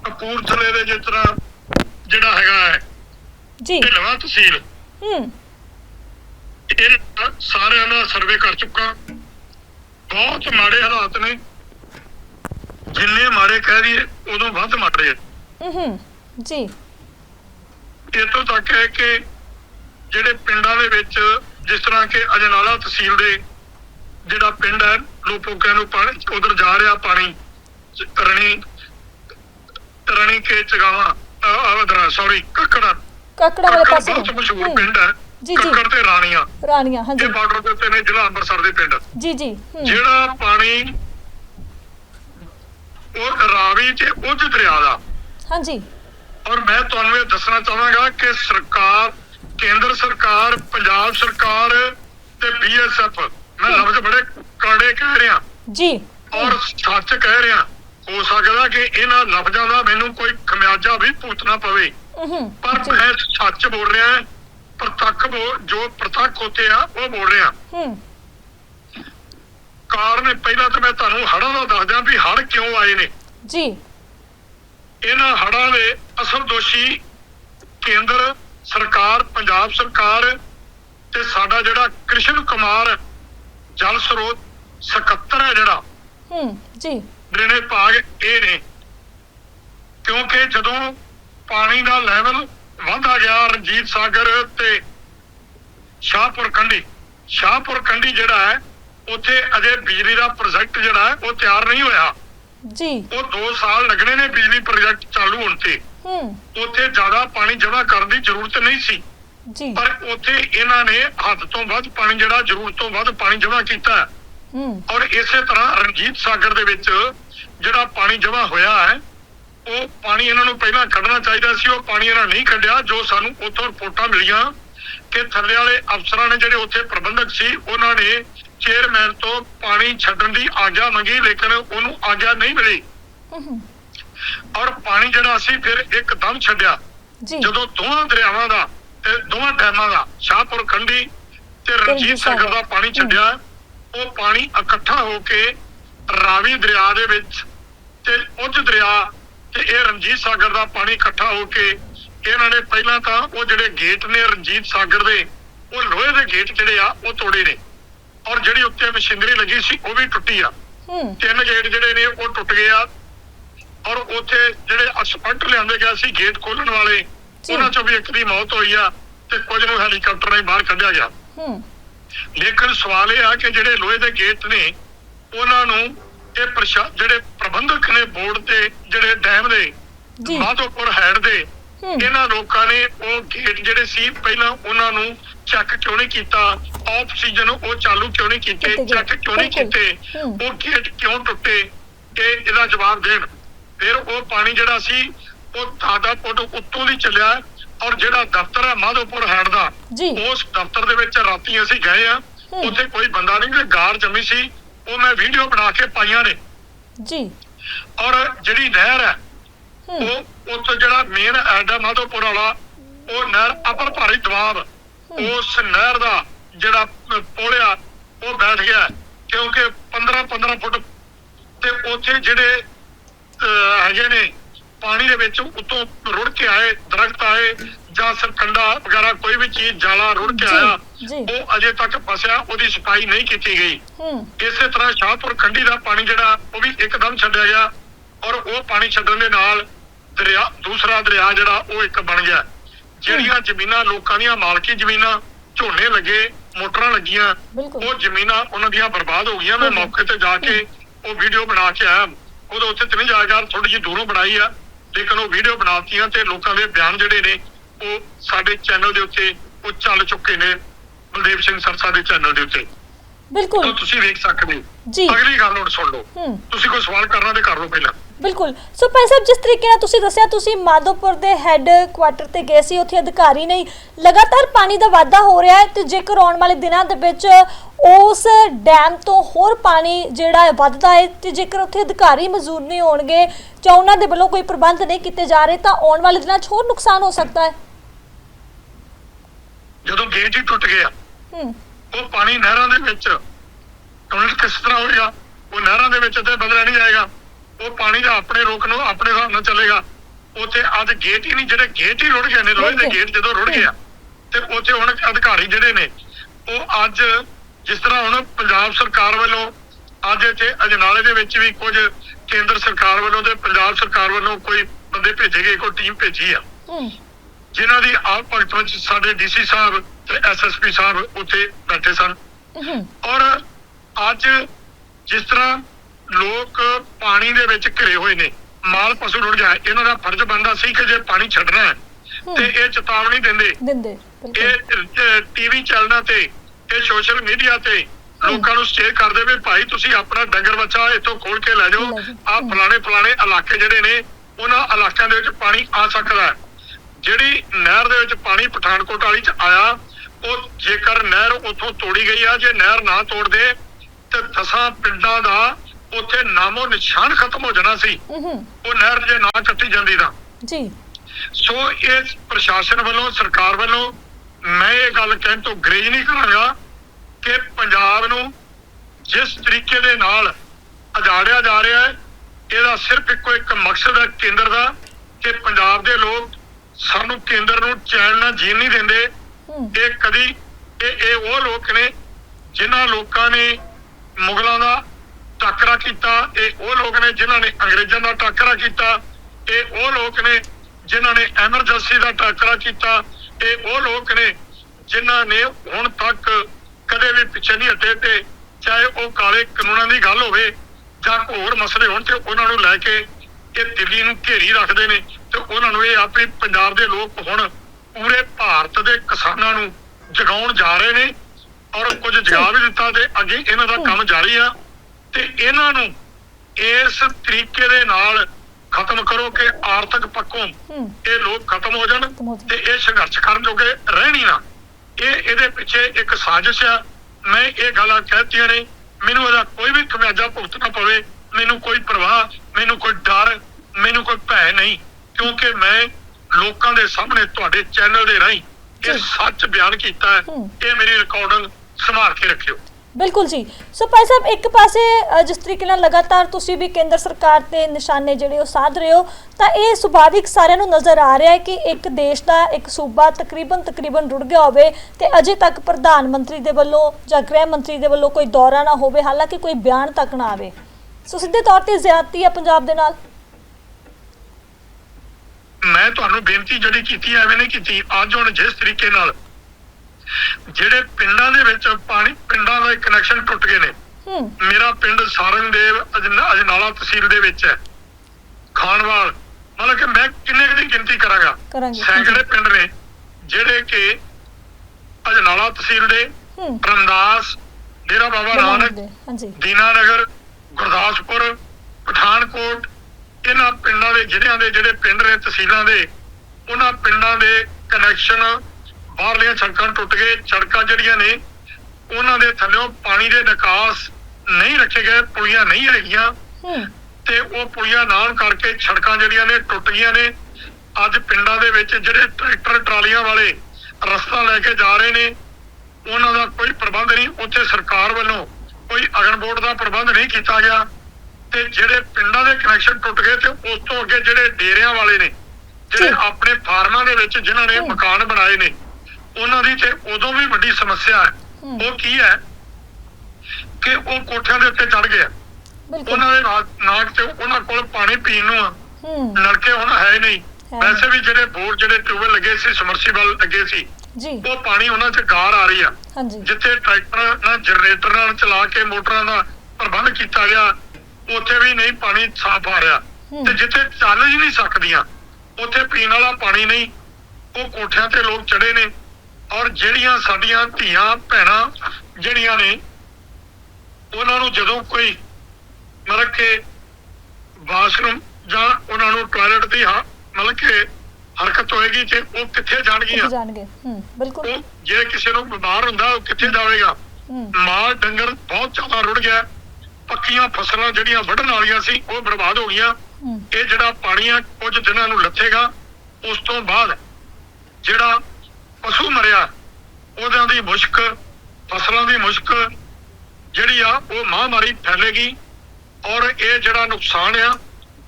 ਕਪੂਰਥਲੇ ਦੇ ਜਿਸ ਤਰ੍ਹਾਂ ਜਿਹੜਾ ਹੈਗਾ ਹੈ ਜੀ। ਢਿਲਵਾਂ ਤਹਿਸੀਲ। ਹੂੰ। ਇਹ ਸਾਰਿਆਂ ਦਾ ਸਰਵੇ ਕਰ ਚੁੱਕਾ। ਬਹੁਤ ਮਾੜੇ ਹਾਲਾਤ ਨੇ। ਜਿੰਨੇ ਮਾੜੇ ਕਹਿ ਦਈਏ ਉਦੋਂ ਵੱਧ ਮਾੜੇ ਹੂੰ ਜੀ। ਇੱਥੋਂ ਤੱਕ ਹੈ ਕਿ ਜਿਹੜੇ ਪਿੰਡਾਂ ਦੇ ਵਿੱਚ ਜਿਸ ਤਰ੍ਹਾਂ ਕਿ ਅਜਨਾਲਾ ਤਹਿਸੀਲ ਦੇ ਜਿਹੜਾ ਪਿੰਡ ਹੈ ਲੋਪੋਕਿਆਂ ਨੂੰ ਪਾਣੀ ਉਧਰ ਜਾ ਰਿਹਾ ਪਾਣੀ ਰਣੀ ਰਣੀ ਕੇ ਚਗਾਵਾ ਸੌਰੀ ਕੱਕੜਾ। ਕਾਕੜਾ ਵਾਲੇ ਪਾਸੇ ਬਹੁਤ ਮਸ਼ਹੂਰ ਪਿੰਡ ਹੈ। ਜੀ, ਜੀ। ਕੱਕੜ ਤੇ ਰਾਣੀਆਂ। ਰਾਣੀਆਂ ਹਾਂਜੀ। ਇਹ ਬਾਰਡਰ ਦੇ ਉੱਤੇ ਨੇ ਜ਼ਿਲ੍ਹਾ ਅੰਮ੍ਰਿਤਸਰ ਦੇ ਪਿੰਡ। ਜੀ ਜੀ। ਜਿਹੜਾ ਪਾਣੀ ਉਹ ਰਾਵੀ ਤੇ ਉੱਜ ਦਰਿਆ ਦਾ। ਹਾਂਜੀ। ਔਰ ਮੈਂ ਤੁਹਾਨੂੰ ਇਹ ਦੱਸਣਾ ਚਾਹਾਂਗਾ ਕਿ ਸਰਕਾਰ ਕੇਂਦਰ ਸਰਕਾਰ ਪੰਜਾਬ ਸਰਕਾਰ ਤੇ ਬੀਐਸਐਫ ਮੈਂ ਲਫ਼ਜ਼ ਬੜੇ ਕੜੇ ਕਹਿ ਰਿਹਾ। ਜੀ। ਔਰ ਸੱਚ ਕਹਿ ਰਿਹਾ। ਹੋ ਸਕਦਾ ਕਿ ਇਹਨਾਂ ਲਫ਼ਜ਼ਾਂ ਦਾ ਮੈਨੂੰ ਕੋਈ ਖਮਿਆਜਾ ਵੀ ਭੁਗਤਣਾ ਪਵੇ। ਪਰ ਸੱਚ ਬੋਲ ਰਿਹਾ ਪ੍ਰਤੱਖ ਬੋਲ ਜੋ ਪ੍ਰਤੱਖ ਹੁੰਦੇ ਆ ਉਹ ਬੋਲ ਰਿਹਾ। ਹੂੰ। ਕਾਰਨ ਪਹਿਲਾਂ ਤਾਂ ਮੈਂ ਤੁਹਾਨੂੰ ਹੜ੍ਹਾਂ ਦਾ ਦੱਸਦਾ ਵੀ ਹੜ੍ਹ ਕਿਉਂ ਆਏ ਨੇ। ਜੀ। ਇਹਨਾਂ ਹੜ੍ਹਾਂ ਦੇ ਅਸਲ ਦੋਸ਼ੀ ਕੇਂਦਰ ਸਰਕਾਰ ਪੰਜਾਬ ਸਰਕਾਰ ਤੇ ਸਾਡਾ ਜਿਹੜਾ ਕ੍ਰਿਸ਼ਨ ਕੁਮਾਰ ਜਲ ਸਰੋਤ ਸਕੱਤਰ ਹੈ ਜਿਹੜਾ ਹੂੰ ਜੀ। ਡਰੇਨੇਜ ਭਾਗ ਇਹ ਨੇ। ਕਿਉਂਕਿ ਜਦੋਂ ਪਾਣੀ ਦਾ ਲੈਵਲ ਵਧਦਾ ਗਿਆ ਰਣਜੀਤ ਸਾਗਰ ਤੇ ਸ਼ਾਹਪੁਰ ਕੰਢੀ। ਸ਼ਾਹਪੁਰ ਕੰਢੀ ਜਿਹੜਾ ਹੈ ਉੱਥੇ ਅਜੇ ਬਿਜਲੀ ਦਾ ਪ੍ਰੋਜੈਕਟ ਜਿਹੜਾ ਹੈ ਉਹ ਤਿਆਰ ਨਹੀਂ ਹੋਇਆ। ਜੀ। ਉਹ 2 ਸਾਲ ਲੱਗਣੇ ਨੇ ਬਿਜਲੀ ਪ੍ਰੋਜੈਕਟ ਚਾਲੂ ਹੋਣ ਤੇ। ਹੂੰ। ਉੱਥੇ ਜ਼ਿਆਦਾ ਪਾਣੀ ਜਮ੍ਹਾਂ ਕਰਨ ਦੀ ਜ਼ਰੂਰਤ ਨਹੀਂ ਸੀ। ਜੀ। ਪਰ ਉੱਥੇ ਇਹਨਾਂ ਨੇ ਹੱਦ ਤੋਂ ਵੱਧ ਪਾਣੀ ਜਿਹੜਾ ਜ਼ਰੂਰਤ ਤੋਂ ਵੱਧ ਪਾਣੀ ਜਮ੍ਹਾਂ ਕੀਤਾ। ਹੈ। ਹੂੰ। ਔਰ ਇਸੇ ਤਰ੍ਹਾਂ ਰਣਜੀਤ ਸਾਗਰ ਦੇ ਵਿੱਚ ਜਿਹੜਾ ਪਾਣੀ ਜਮ੍ਹਾਂ ਹੋਇਆ ਹੈ ਉਹ ਪਾਣੀ ਇਹਨਾਂ ਨੂੰ ਪਹਿਲਾਂ ਕੱਢਣਾ ਚਾਹੀਦਾ ਸੀ ਉਹ ਪਾਣੀ ਇਹਨਾਂ ਨਹੀਂ ਕੱਢਿਆ ਜੋ ਸਾਨੂੰ ਉੱਥੋਂ ਰਿਪੋਰਟਾਂ ਮਿਲੀਆਂ ਕਿ ਥੱਲੇ ਵਾਲੇ ਅਫਸਰਾਂ ਨੇ ਜਿਹੜੇ ਉੱਥੇ ਪ੍ਰਬੰਧਕ ਸੀ ਉਹਨਾਂ ਨੇ ਚੇਅਰਮੈਨ ਤੋਂ ਪਾਣੀ ਛੱਡਣ ਦੀ ਆਗਿਆ ਮੰਗੀ ਲੇਕਿਨ ਉਹਨੂੰ ਆਗਿਆ ਨਹੀਂ ਮਿਲੀ। ਔਰ ਪਾਣੀ ਜਿਹੜਾ ਅਸੀਂ ਫਿਰ ਇੱਕਦਮ ਛੱਡਿਆ। ਜਦੋਂ ਦੋਵਾਂ ਦਰਿਆਵਾਂ ਦਾ ਤੇ ਦੋਵਾਂ ਡੈਮਾਂ ਦਾ ਸ਼ਾਹਪੁਰ ਖੰਡੀ ਤੇ ਰਣਜੀਤ ਸਾਗਰ ਦਾ ਪਾਣੀ ਛੱਡਿਆ ਉਹ ਪਾਣੀ ਇਕੱਠਾ ਹੋ ਕੇ ਰਾਵੀ ਦਰਿਆ ਦੇ ਵਿੱਚ ਤੇ ਉਜ ਦਰਿਆ ਤੇ ਇਹ ਰਣਜੀਤ ਸਾਗਰ ਦਾ ਪਾਣੀ ਇਕੱਠਾ ਹੋ ਕੇ ਇਹਨਾਂ ਨੇ ਪਹਿਲਾਂ ਤਾਂ ਉਹ ਜਿਹੜੇ ਗੇਟ ਨੇ ਰਣਜੀਤ ਸਾਗਰ ਦੇ ਉਹ ਲੋਹੇ ਦੇ ਗੇਟ ਜਿਹੜੇ ਆ ਉਹ ਤੋੜੇ ਨੇ। ਔਰ ਜਿਹੜੀ ਉੱਤੇ ਮਸ਼ੀਨਰੀ ਲੱਗੀ ਸੀ ਉਹ ਵੀ ਟੁੱਟੀ ਆ। ਤਿੰਨ ਗੇਟ ਜਿਹੜੇ ਨੇ ਉਹ ਟੁੱਟ ਗਏ ਆ। ਔਰ ਉੱਥੇ ਜਿਹੜੇ ਐਕਸਪਰਟ ਲਿਆਂਦੇ ਗਏ ਸੀ ਗੇਟ ਖੋਲਣ ਵਾਲੇ। ਉਹਨਾਂ ਚੋਂ ਵੀ ਇੱਕ ਦੀ ਮੌਤ ਹੋਈ ਆ ਤੇ ਕੁਝ ਨੂੰ ਹੈਲੀਕਾਪਟਰ ਰਾਹੀਂ ਬਾਹਰ ਕੱਢਿਆ ਗਿਆ। ਹੂੰ। ਲੇਕਿਨ ਸਵਾਲ ਇਹ ਆ ਕਿ ਜਿਹੜੇ ਲੋਹੇ ਦੇ ਗੇਟ ਨੇ ਉਹਨਾਂ ਨੂੰ ਇਹ ਪ੍ਰਸ਼ਾ ਜਿਹੜੇ ਪ੍ਰਬੰਧਕ ਨੇ ਬੋਰਡ ਤੇ ਜਿਹੜੇ ਡੈਮ ਦੇ ਮਾਧੋਪੁਰ ਹੈਡ ਦੇ ਇਹਨਾਂ ਲੋਕਾਂ ਨੇ ਉਹ ਗੇਟ ਜਿਹੜੇ ਸੀ ਪਹਿਲਾਂ ਉਹਨਾਂ ਨੂੰ ਚੈੱਕ ਕਿਉਂ ਨਹੀਂ ਕੀਤਾ? ਆਫ ਸੀਜ਼ਨ ਉਹ ਚਾਲੂ ਕਿਉਂ ਨਹੀਂ ਕੀਤੇ। ਚੈੱਕ ਕਿਉਂ ਨਹੀਂ। ਕੀਤੇ। ਉਹ ਗੇਟ ਕਿਉਂ ਟੁੱਟੇ? ਇਹ ਇਹਦਾ ਜਵਾਬ ਦੇਣ। ਫਿਰ ਉਹ ਪਾਣੀ ਜਿਹੜਾ ਸੀ ਉਹ ਦਾਦਾ ਫੁੱਟ ਉੱਤੋਂ ਦੀ ਚੱਲਿਆ ਔਰ ਜਿਹੜਾ ਦਫ਼ਤਰ ਹੈ ਮਾਧੋਪੁਰ ਹੈਡ ਦਾ ਉਸ ਦਫ਼ਤਰ ਦੇ ਵਿੱਚ ਰਾਤੀ ਅਸੀਂ ਗਏ ਆ। ਉੱਥੇ ਕੋਈ ਬੰਦਾ ਨਹੀਂ ਤੇ ਗਾਰ ਜੰਮੀ ਸੀ। ਉਹ ਮੈਂ ਵੀਡੀਓ ਬਣਾ ਕੇ ਪਾਈਆਂ ਨੇ। ਜੀ। ਔਰ ਜਿਹੜੀ ਨਹਿਰ ਹੈ ਉਹ ਉੱਥੇ ਜਿਹੜਾ ਮੇਨ ਐਡਾ ਮਾਧੋਪੁਰ ਵਾਲਾ ਉਹ ਨਹਿਰ ਅਪਰ ਭਾਰੀ ਦਬਾਅ ਉਸ ਨਹਿਰ ਦਾ ਜਿਹੜਾ ਅਹ, ਪੁਲ ਆ ਉਹ ਬੈਠ ਗਿਆ। ਕਿਉਂਕਿ 15 15 ਫੁੱਟ ਤੇ ਉੱਥੇ ਜਿਹੜੇ ਹੈਗੇ ਨੇ ਪਾਣੀ ਦੇ ਵਿੱਚ ਉੱਤੋਂ ਰੁੜ ਕੇ ਆਏ ਦਰਖਤ ਆਏ ਜਾਂ ਸਰਕੰਡਾ ਵਗੈਰਾ ਕੋਈ ਵੀ ਚੀਜ਼ ਜਾਲਾ ਰੁੜ ਕੇ ਆਇਆ। ਉਹ ਅਜੇ ਤੱਕ ਫਸਿਆ ਉਹਦੀ ਸਫ਼ਾਈ ਨਹੀਂ ਕੀਤੀ ਗਈ। ਇਸੇ ਤਰ੍ਹਾਂ ਸ਼ਾਹਪੁਰ ਖੰਡੀ ਦਾ ਪਾਣੀ ਜਿਹੜਾ ਉਹ ਵੀ ਇੱਕਦਮ ਛੱਡਿਆ ਗਿਆ ਔਰ ਉਹ ਪਾਣੀ ਛੱਡਣ ਦੇ ਨਾਲ ਦਰਿਆ ਦੂਸਰਾ ਦਰਿਆ ਜਿਹੜਾ ਉਹ ਇੱਕ ਬਣ ਗਿਆ। ਜਿਹੜੀਆਂ ਜ਼ਮੀਨਾਂ ਲੋਕਾਂ ਦੀਆਂ ਮਾਲਕੀ ਜ਼ਮੀਨਾਂ ਝੋਨੇ ਲੱਗੇ ਮੋਟਰਾਂ ਲੱਗੀਆਂ ਉਹ ਜ਼ਮੀਨਾਂ ਉਹਨਾਂ ਦੀਆਂ ਬਰਬਾਦ ਹੋ ਗਈਆਂ। ਮੈਂ। ਮੌਕੇ ਤੇ ਜਾ ਕੇ ਉਹ ਵੀਡੀਓ ਬਣਾ ਕੇ ਆਇਆ। ਉਦੋਂ ਉੱਥੇ ਤੇ ਨਹੀਂ ਜਾਇਆ ਥੋੜੀ ਜਿਹੀ ਦੂਰੋਂ ਬਣਾਈ ਆ ਲੇਕਿਨ ਉਹ ਵੀਡੀਓ ਬਣਾਤੀਆਂ ਤੇ ਲੋਕਾਂ ਦੇ ਬਿਆਨ ਜਿਹੜੇ ਨੇ ਉਹ ਸਾਡੇ ਚੈਨਲ ਦੇ ਉੱਤੇ ਉਹ ਚੱਲ ਚੁੱਕੇ ਨੇ ਬਲਦੇਵ ਸਿੰਘ ਸਰਸਾ ਦੇ ਚੈਨਲ ਦੇ ਉੱਤੇ। ਤਾਂ ਬਿਲਕੁਆਰ ਤੁਸੀਂ ਵੇਖ ਸਕਦੇ ਹੋ। ਜੀ। ਅਗਲੀ ਗੱਲ ਹੁਣ ਸੁਣ ਲਓ। ਤੁਸੀਂ ਕੋਈ ਸਵਾਲ ਕਰਨਾ ਤੇ ਕਰ ਲਓ ਪਹਿਲਾਂ। ਬਿਲਕੁਲ। ਸੋ ਭਾਈ ਸਾਹਿਬ ਜਿਸ ਤਰੀਕੇ ਨਾਲ ਤੁਸੀਂ ਦੱਸਿਆ ਤੁਸੀਂ ਮਾਧੋਪੁਰ ਦੇ ਹੈੱਡ ਕੁਆਟਰ ਤੇ ਗਏ ਸੀ ਉੱਥੇ ਅਧਿਕਾਰੀ ਨਹੀਂ ਲਗਾਤਾਰ ਪਾਣੀ ਦਾ ਵਾਧਾ ਹੋ ਰਿਹਾ ਹੈ ਤੇ ਜੇਕਰ ਆਉਣ ਵਾਲੇ ਦਿਨਾਂ ਦੇ ਵਿੱਚ ਉਸ ਡੈਮ ਤੋਂ ਹੋਰ ਪਾਣੀ ਜਿਹੜਾ ਹੈ ਵੱਧਦਾ ਹੈ ਤੇ ਜੇਕਰ ਉੱਥੇ ਅਧਿਕਾਰੀ ਮੌਜੂਦ ਨਹੀਂ ਹੋਣਗੇ ਜਾਂ ਉਹਨਾਂ ਦੇ ਵੱਲੋਂ ਕੋਈ ਪ੍ਰਬੰਧ ਨਹੀਂ ਕੀਤੇ ਜਾ ਰਹੇ ਤਾਂ ਆਉਣ ਵਾਲੇ ਦਿਨਾਂ 'ਚ ਹੋਰ ਨੁਕਸਾਨ ਹੋ ਸਕਦਾ ਹੈ। ਜਦੋਂ ਗੇਟ ਹੀ ਟੁੱਟ ਗਿਆ ਹੂੰ। ਉਹ ਪਾਣੀ ਨਹਿਰਾਂ ਦੇ ਵਿੱਚ ਹੁਣ ਕਿਸ ਤਰ੍ਹਾਂ ਹੋਏਗਾ ਉਹ ਨਹਿਰਾਂ ਦੇ ਵਿੱਚ ਤੇ ਬਦਲਿਆ ਨਹੀਂ ਜਾਏਗਾ। ਉਹ ਪਾਣੀ ਦਾ ਆਪਣੇ ਰੋਕ ਨੂੰ ਆਪਣੇ ਹਿਸਾਬ ਨਾਲ ਚੱਲੇਗਾ। ਉੱਥੇ ਅੱਜ ਗੇਟ ਹੀ ਨਹੀਂ ਜਿਹੜੇ ਗੇਟ ਹੀ ਰੁੜ ਗਏ ਨੇ ਲੋਹੇ ਦੇ। ਗੇਟ ਜਦੋਂ ਰੁੜ ਗਿਆ ਤੇ ਉੱਥੇ ਹੁਣ ਅਧਿਕਾਰੀ ਜਿਹੜੇ ਨੇ ਉਹ ਅੱਜ ਜਿਸ ਤਰ੍ਹਾਂ ਹੁਣ ਪੰਜਾਬ ਸਰਕਾਰ ਵੱਲੋਂ ਅੱਜ ਇੱਥੇ ਅਜਨਾਲੇ ਦੇ ਵਿੱਚ ਵੀ ਕੁਝ ਕੇਂਦਰ ਸਰਕਾਰ ਵੱਲੋਂ ਤੇ ਪੰਜਾਬ ਸਰਕਾਰ ਵੱਲੋਂ ਕੋਈ ਬੰਦੇ ਭੇਜੇ ਗਏ ਕੋਈ ਟੀਮ ਭੇਜੀ ਆ। ਜਿਨ੍ਹਾਂ ਦੀ ਆਪ ਭਗਤ ਵਿੱਚ ਸਾਡੇ ਡੀਸੀ ਸਾਹਿਬ ਤੇ ਐਸਐਸਪੀ ਸਾਹਿਬ ਉੱਥੇ ਬੈਠੇ ਸਨ। ਔਰ ਅੱਜ ਜਿਸ ਤਰ੍ਹਾਂ ਲੋਕ ਪਾਣੀ ਦੇ ਵਿੱਚ ਘਿਰੇ ਹੋਏ ਨੇ ਮਾਲ ਪਸ਼ੂ ਰੁੜ ਗਿਆ ਇਹਨਾਂ ਦਾ ਫਰਜ਼ ਬਣਦਾ ਸੀ ਕਿ ਜੇ ਪਾਣੀ ਛੱਡਣਾ ਹੈ ਤੇ ਇਹ ਚੇਤਾਵਨੀ ਦਿੰਦੇ। ਦਿੰਦੇ ਇਹ ਟੀਵੀ ਚੱਲਣਾ ਤੇ ਇਹ ਸੋਸ਼ਲ ਮੀਡੀਆ ਤੇ ਲੋਕਾਂ ਨੂੰ ਸ਼ੇਅਰ ਕਰਦੇ ਵੀ ਭਾਈ ਤੁਸੀਂ ਆਪਣਾ ਡੰਗਰ ਬੱਚਾ ਇੱਥੋਂ ਖੋਲ ਕੇ ਲੈ ਜਾਓ। ਲੈ ਜਾਓ। ਆ ਫਲਾਣੇ ਫਲਾਣੇ ਇਲਾਕੇ ਜਿਹੜੇ ਨੇ ਉਹਨਾਂ ਇਲਾਕਿਆਂ ਦੇ ਵਿੱਚ ਪਾਣੀ ਆ ਸਕਦਾ ਹੈ। ਜਿਹੜੀ ਨਹਿਰ ਦੇ ਵਿੱਚ ਪਾਣੀ ਪਠਾਨਕੋਟ ਵਾਲੀ ਚ ਆਇਆ ਉਹ ਜੇਕਰ ਨਹਿਰ ਉੱਥੋਂ ਤੋੜੀ ਗਈ ਆ ਜੇ ਨਹਿਰ ਨਾ ਤੋੜਦੇ ਤੇ ਦਸਾਂ ਪਿੰਡਾਂ ਦਾ ਉੱਥੇ ਨਾਮੋ ਨਿਸ਼ਾਨ ਖਤਮ ਹੋ ਜਾਣਾ ਸੀ। ਉਹ ਨਹਿਰ ਜੇ ਨਾ ਕੱਟੀ ਜਾਂਦੀ ਤਾਂ। ਜੀ। ਸੋ ਇਸ ਪ੍ਰਸ਼ਾਸਨ ਵੱਲੋਂ ਸਰਕਾਰ ਵੱਲੋਂ ਮੈਂ ਇਹ ਗੱਲ ਕਹਿਣ ਤੋਂ ਗਰੇਜ ਨਹੀਂ ਕਰਾਂਗਾ ਕਿ ਪੰਜਾਬ ਨੂੰ ਜਿਸ ਤਰੀਕੇ ਦੇ ਨਾਲ ਅਜਾੜਿਆ ਜਾ ਰਿਹਾ ਹੈ ਇਹਦਾ ਸਿਰਫ ਇੱਕੋ ਇੱਕ ਮਕਸਦ ਹੈ ਕੇਂਦਰ ਦਾ ਕਿ ਪੰਜਾਬ ਦੇ ਲੋਕ ਸਾਨੂੰ ਕੇਂਦਰ ਨੂੰ ਚੈਨ ਨਾਲ ਜੀਣ ਨਹੀਂ ਦਿੰਦੇ। ਇਹ ਕਦੀ ਇਹ ਇਹ ਉਹ ਲੋਕ ਨੇ ਜਿਨ੍ਹਾਂ ਲੋਕਾਂ ਨੇ ਮੁਗਲਾਂ ਦਾ ਟੱਕਰਾ ਕੀਤਾ ਇਹ ਉਹ ਲੋਕ ਨੇ ਜਿਨ੍ਹਾਂ ਨੇ ਅੰਗਰੇਜ਼ਾਂ ਦਾ ਟੱਕਰਾ ਕੀਤਾ ਇਹ ਉਹ ਲੋਕ ਨੇ ਜਿਨ੍ਹਾਂ ਨੇ ਐਮਰਜੈਂਸੀ ਦਾ ਟੱਕਰਾ ਕੀਤਾ ਇਹ ਉਹ ਲੋਕ ਨੇ ਜਿਨ੍ਹਾਂ ਨੇ ਹੁਣ ਤੱਕ ਕਦੇ ਵੀ ਪਿੱਛੇ ਨਹੀਂ ਹਟੇ ਤੇ ਚਾਹੇ ਉਹ ਕਾਲੇ ਕਾਨੂੰਨਾਂ ਦੀ ਗੱਲ ਹੋਵੇ ਜਾਂ ਹੋਰ ਮਸਲੇ ਹੋਣ ਤੇ ਉਹਨਾਂ ਨੂੰ ਲੈ ਕੇ ਇਹ ਦਿੱਲੀ ਨੂੰ ਘੇਰੀ ਰੱਖਦੇ ਨੇ ਤੇ ਉਹਨਾਂ ਨੂੰ ਇਹ ਆਪੇ ਪੰਜਾਬ ਦੇ ਲੋਕ ਹੁਣ ਪੂਰੇ ਭਾਰਤ ਦੇ ਕਿਸਾਨਾਂ ਨੂੰ ਜਗਾਉਣ ਜਾ ਰਹੇ ਨੇ ਔਰ ਕੁਝ ਜਗਾ ਵੀ ਦਿੱਤਾ ਤੇ ਅੱਗੇ ਇਹਨਾਂ ਦਾ ਕੰਮ ਜਾਰੀ ਆ ਤੇ ਇਹਨਾਂ ਨੂੰ ਇਸ ਤਰੀਕੇ ਦੇ ਨਾਲ ਖਤਮ ਕਰੋ ਕਿ ਆਰਥਿਕ ਪੱਖੋਂ ਇਹ ਲੋਕ ਖਤਮ ਹੋ ਜਾਣ। ਤੇ ਇਹ ਸੰਘਰਸ਼ ਕਰਨ ਜੋਗੇ ਰਹਿਣ ਨਾ। ਇਹ ਇਹਦੇ ਪਿੱਛੇ ਇੱਕ ਸਾਜ਼ਿਸ਼ ਆ। ਮੈਂ ਇਹ ਗੱਲਾਂ ਕਹਿਤੀਆਂ ਨੇ। ਮੈਨੂੰ ਇਹਦਾ ਕੋਈ ਵੀ ਖਮਿਆਜਾ ਭੁਗਤਣਾ ਪਵੇ ਮੈਨੂੰ ਕੋਈ ਪਰਵਾਹ ਮੈਨੂੰ ਕੋਈ ਡਰ ਮੈਨੂੰ ਕੋਈ ਭੈ ਨਹੀਂ ਕਿਉਂਕਿ ਮੈਂ ਲੋਕਾਂ ਦੇ ਸਾਹਮਣੇ ਤੁਹਾਡੇ ਚੈਨਲ ਦੇ ਰਾਹੀਂ ਇਹ। ਸੱਚ ਬਿਆਨ ਕੀਤਾ ਹੈ। ਇਹ ਮੇਰੀ ਰਿਕਾਰਡਿੰਗ ਸੰਭਾਲ ਕੇ ਰੱਖਿਓ। ਬਿਲਕੁਲ ਜੀ। ਸੋ ਭਾਈ ਸਾਹਿਬ ਇੱਕ ਪਾਸੇ ਜਿਸ ਤਰੀਕੇ ਨਾਲ ਲਗਾਤਾਰ ਤੁਸੀਂ ਵੀ ਕੇਂਦਰ ਸਰਕਾਰ ਤੇ ਨਿਸ਼ਾਨੇ ਜਿਹੜੇ ਉਹ ਸਾਧ ਰਹੇ ਹੋ ਤਾਂ ਇਹ ਸੁਭਾਵਿਕ ਸਾਰਿਆਂ ਨੂੰ ਨਜ਼ਰ ਆ ਰਿਹਾ ਹੈ ਕਿ ਇੱਕ ਦੇਸ਼ ਦਾ ਇੱਕ ਸੂਬਾ ਤਕਰੀਬਨ ਤਕਰੀਬਨ ਰੁੜ ਗਿਆ ਹੋਵੇ ਤੇ ਅਜੇ ਤੱਕ ਪ੍ਰਧਾਨ ਮੰਤਰੀ ਦੇ ਵੱਲੋਂ ਜਾਂ ਗ੍ਰਹਿ ਮੰਤਰੀ ਦੇ ਵੱਲੋਂ ਕੋਈ ਦੌਰਾ ਨਾ ਹੋਵੇ ਹਾਲਾਂਕਿ ਕੋਈ ਬਿਆਨ ਤੱਕ ਨਾ ਆਵੇ। ਸੋ ਸਿੱਧੇ ਤੌਰ ਤੇ ਜ਼ਿਆਦਤੀ ਹੈ ਪੰਜਾਬ ਦੇ ਨਾਲ। ਮੈਂ ਤੁਹਾਨੂੰ ਬੇਨਤੀ ਜਿਹੜੀ ਕੀਤੀ ਐਵੇਂ ਨਹੀਂ ਕੀਤੀ ਅੱਜ ਹੁਣ ਜਿਸ ਤਰੀਕੇ ਨਾਲ ਜਿਹੜੇ ਪਿੰਡਾਂ ਦੇ ਵਿੱਚ ਪਾਣੀ ਪਿੰਡਾਂ ਦਾ ਕਨੈਕਸ਼ਨ ਟੁੱਟ ਗਏ ਨੇ। ਮੇਰਾ ਪਿੰਡ ਸਾਰੰਗਦੇਵ ਅਜਨਾ- ਅਜਨਾਲਾ ਤਹਿਸੀਲ ਦੇ ਵਿੱਚ ਹੈ। ਖਾਨਵਾਲ ਮਤਲਬ ਕਿ ਮੈਂ ਕਿੰਨੇ ਦੀ ਗਿਣਤੀ ਕਰਾਂਗਾ? ਸੈਂਕੜੇ ਪਿੰਡ ਨੇ ਜਿਹੜੇ ਕਿ ਅਜਨਾਲਾ ਤਹਿਸੀਲ ਦੇ ਹੂੰ। ਰਮਦਾਸ ਡੇਰਾ ਬਾਬਾ ਨਾਨਕ ਹਾਂਜੀ। ਦੀਨਾਨਗਰ ਗੁਰਦਾਸਪੁਰ ਪਠਾਨਕੋਟ ਇਹਨਾਂ ਪਿੰਡਾਂ ਦੇ ਜ਼ਿਲ੍ਹਿਆਂ ਦੇ ਜਿਹੜੇ ਪਿੰਡ ਨੇ ਤਹਿਸੀਲਾਂ ਦੇ ਉਹਨਾਂ ਪਿੰਡਾਂ ਦੇ ਕਨੈਕਸ਼ਨ ਬਾਹਰਲੀਆਂ ਸੜਕਾਂ ਟੁੱਟ ਗਏ। ਸੜਕਾਂ ਜਿਹੜੀਆਂ ਨੇ ਉਹਨਾਂ ਦੇ ਥੱਲੇੋਂ ਪਾਣੀ ਦੇ ਨਿਕਾਸ ਨਹੀਂ ਰੱਖੇ ਗਏ ਪੁਲੀਆਂ ਨਹੀਂ ਹੈਗੀਆਂ। ਤੇ ਉਹ ਪੁਲੀਆਂ ਨਾਲ ਕਰਕੇ ਸੜਕਾਂ ਜਿਹੜੀਆਂ ਨੇ ਟੁੱਟ ਗਈਆਂ ਨੇ। ਅੱਜ ਪਿੰਡਾਂ ਦੇ ਵਿੱਚ ਜਿਹੜੇ ਟਰੈਕਟਰ ਟਰਾਲੀਆਂ ਵਾਲੇ ਰਸਤਾ ਲੈ ਕੇ ਜਾ ਰਹੇ ਨੇ ਉਹਨਾਂ ਦਾ ਕੋਈ ਪ੍ਰਬੰਧ ਨਹੀਂ। ਉੱਥੇ ਸਰਕਾਰ ਵੱਲੋਂ ਕੋਈ ਅਗਨ ਬੋਰਡ ਦਾ ਪ੍ਰਬੰਧ ਨਹੀਂ ਕੀਤਾ ਗਿਆ। ਤੇ ਜਿਹੜੇ ਪਿੰਡਾਂ ਦੇ ਕਨੈਕਸ਼ਨ ਟੁੱਟ ਗਏ ਤੇ ਉਸ ਤੋਂ ਅੱਗੇ ਜਿਹੜੇ ਡੇਰਿਆਂ ਵਾਲੇ ਨੇ ਜਿਹੜੇ। ਆਪਣੇ ਫਾਰਮਾਂ ਦੇ ਵਿੱਚ ਜਿਨ੍ਹਾਂ ਨੇ। ਮਕਾਨ ਬਣਾਏ ਨੇ ਉਹਨਾਂ ਦੀ ਤੇ ਉਦੋਂ ਵੀ ਵੱਡੀ ਸਮੱਸਿਆ ਹੈ। ਉਹ ਕੀ ਹੈ? ਕਿ ਉਹ ਕੋਠਿਆਂ ਦੇ ਉੱਤੇ ਚੜ ਗਏ ਆ। ਬਿਲਕੁਲ। ਉਹਨਾਂ ਦੇ ਨਾਲ ਨਾਕ ਤੇ ਉਹਨਾਂ ਕੋਲ ਪਾਣੀ ਪੀਣ ਨੂੰ ਆ। ਨਲਕੇ ਹੁਣ ਹੈ ਨਹੀਂ। ਵੈਸੇ ਵੀ ਜਿਹੜੇ ਬੋਰ ਜਿਹੜੇ ਟਿਊਬਲ ਲੱਗੇ ਸੀ ਸਮਰਸੀਬਲ ਲੱਗੇ ਸੀ ਜੀ। ਉਹ ਪਾਣੀ ਉਹਨਾਂ 'ਚ ਗਾਰ ਆ ਰਹੀ ਆ। ਜਿੱਥੇ ਟਰੈਕਟਰ ਨਾਲ ਜਨਰੇਟਰ ਨਾਲ ਚਲਾ ਕੇ ਮੋਟਰਾਂ ਦਾ ਪ੍ਰਬੰਧ ਕੀਤਾ ਗਿਆ ਉੱਥੇ ਵੀ ਨਹੀਂ ਪਾਣੀ ਸਾਫ਼ ਆ ਰਿਹਾ। ਤੇ ਜਿੱਥੇ ਚੱਲ ਹੀ ਨਹੀਂ ਸਕਦੀਆਂ ਉੱਥੇ ਪੀਣ ਵਾਲਾ ਪਾਣੀ ਨਹੀਂ। ਉਹ ਕੋਠਿਆਂ ਤੇ ਲੋਕ ਚੜੇ ਨੇ ਔਰ ਜਿਹੜੀਆਂ ਸਾਡੀਆਂ ਧੀਆਂ ਭੈਣਾਂ ਜਿਹੜੀਆਂ ਨੇ ਉਹਨਾਂ ਨੂੰ ਜਦੋਂ ਕੋਈ ਮਤਲਬ ਕਿ ਵਾਸ਼ਰੂਮ ਜਾਂ ਉਹਨਾਂ ਨੂੰ ਟਾਇਲਟ ਦੀ ਹਾ- ਮਤਲਬ ਕਿ ਹਰਕਤ ਹੋਏਗੀ ਤੇ ਉਹ ਕਿੱਥੇ ਜਾਣਗੀਆਂ? ਜਾਣਗੇ। ਹੂੰ ਬਿਲਕੁਲ। ਜੇ ਕਿਸੇ ਨੂੰ ਬਿਮਾਰ ਹੁੰਦਾ ਉਹ ਕਿੱਥੇ ਜਾਵੇਗਾ? ਮਾਲ ਡੰਗਰ ਬਹੁਤ ਜ਼ਿਆਦਾ ਰੁੜ ਗਿਆ। ਪੱਕੀਆਂ ਫਸਲਾਂ ਜਿਹੜੀਆਂ ਵੱਢਣ ਵਾਲੀਆਂ ਸੀ ਉਹ ਬਰਬਾਦ ਹੋ ਗਈਆਂ। ਇਹ ਜਿਹੜਾ ਪਾਣੀ ਆ ਕੁਝ ਦਿਨਾਂ ਨੂੰ ਲੱਥੇਗਾ ਉਸ ਤੋਂ ਬਾਅਦ ਜਿਹੜਾ ਪਸ਼ੂ ਮਰਿਆ ਉਹਦਾਂ ਦੀ ਮੁਸ਼ਕ ਫਸਲਾਂ ਦੀ ਮੁਸ਼ਕ ਜਿਹੜੀ ਆ ਉਹ ਮਹਾਮਾਰੀ ਫੈਲੇਗੀ। ਔਰ ਇਹ ਜਿਹੜਾ ਨੁਕਸਾਨ ਆ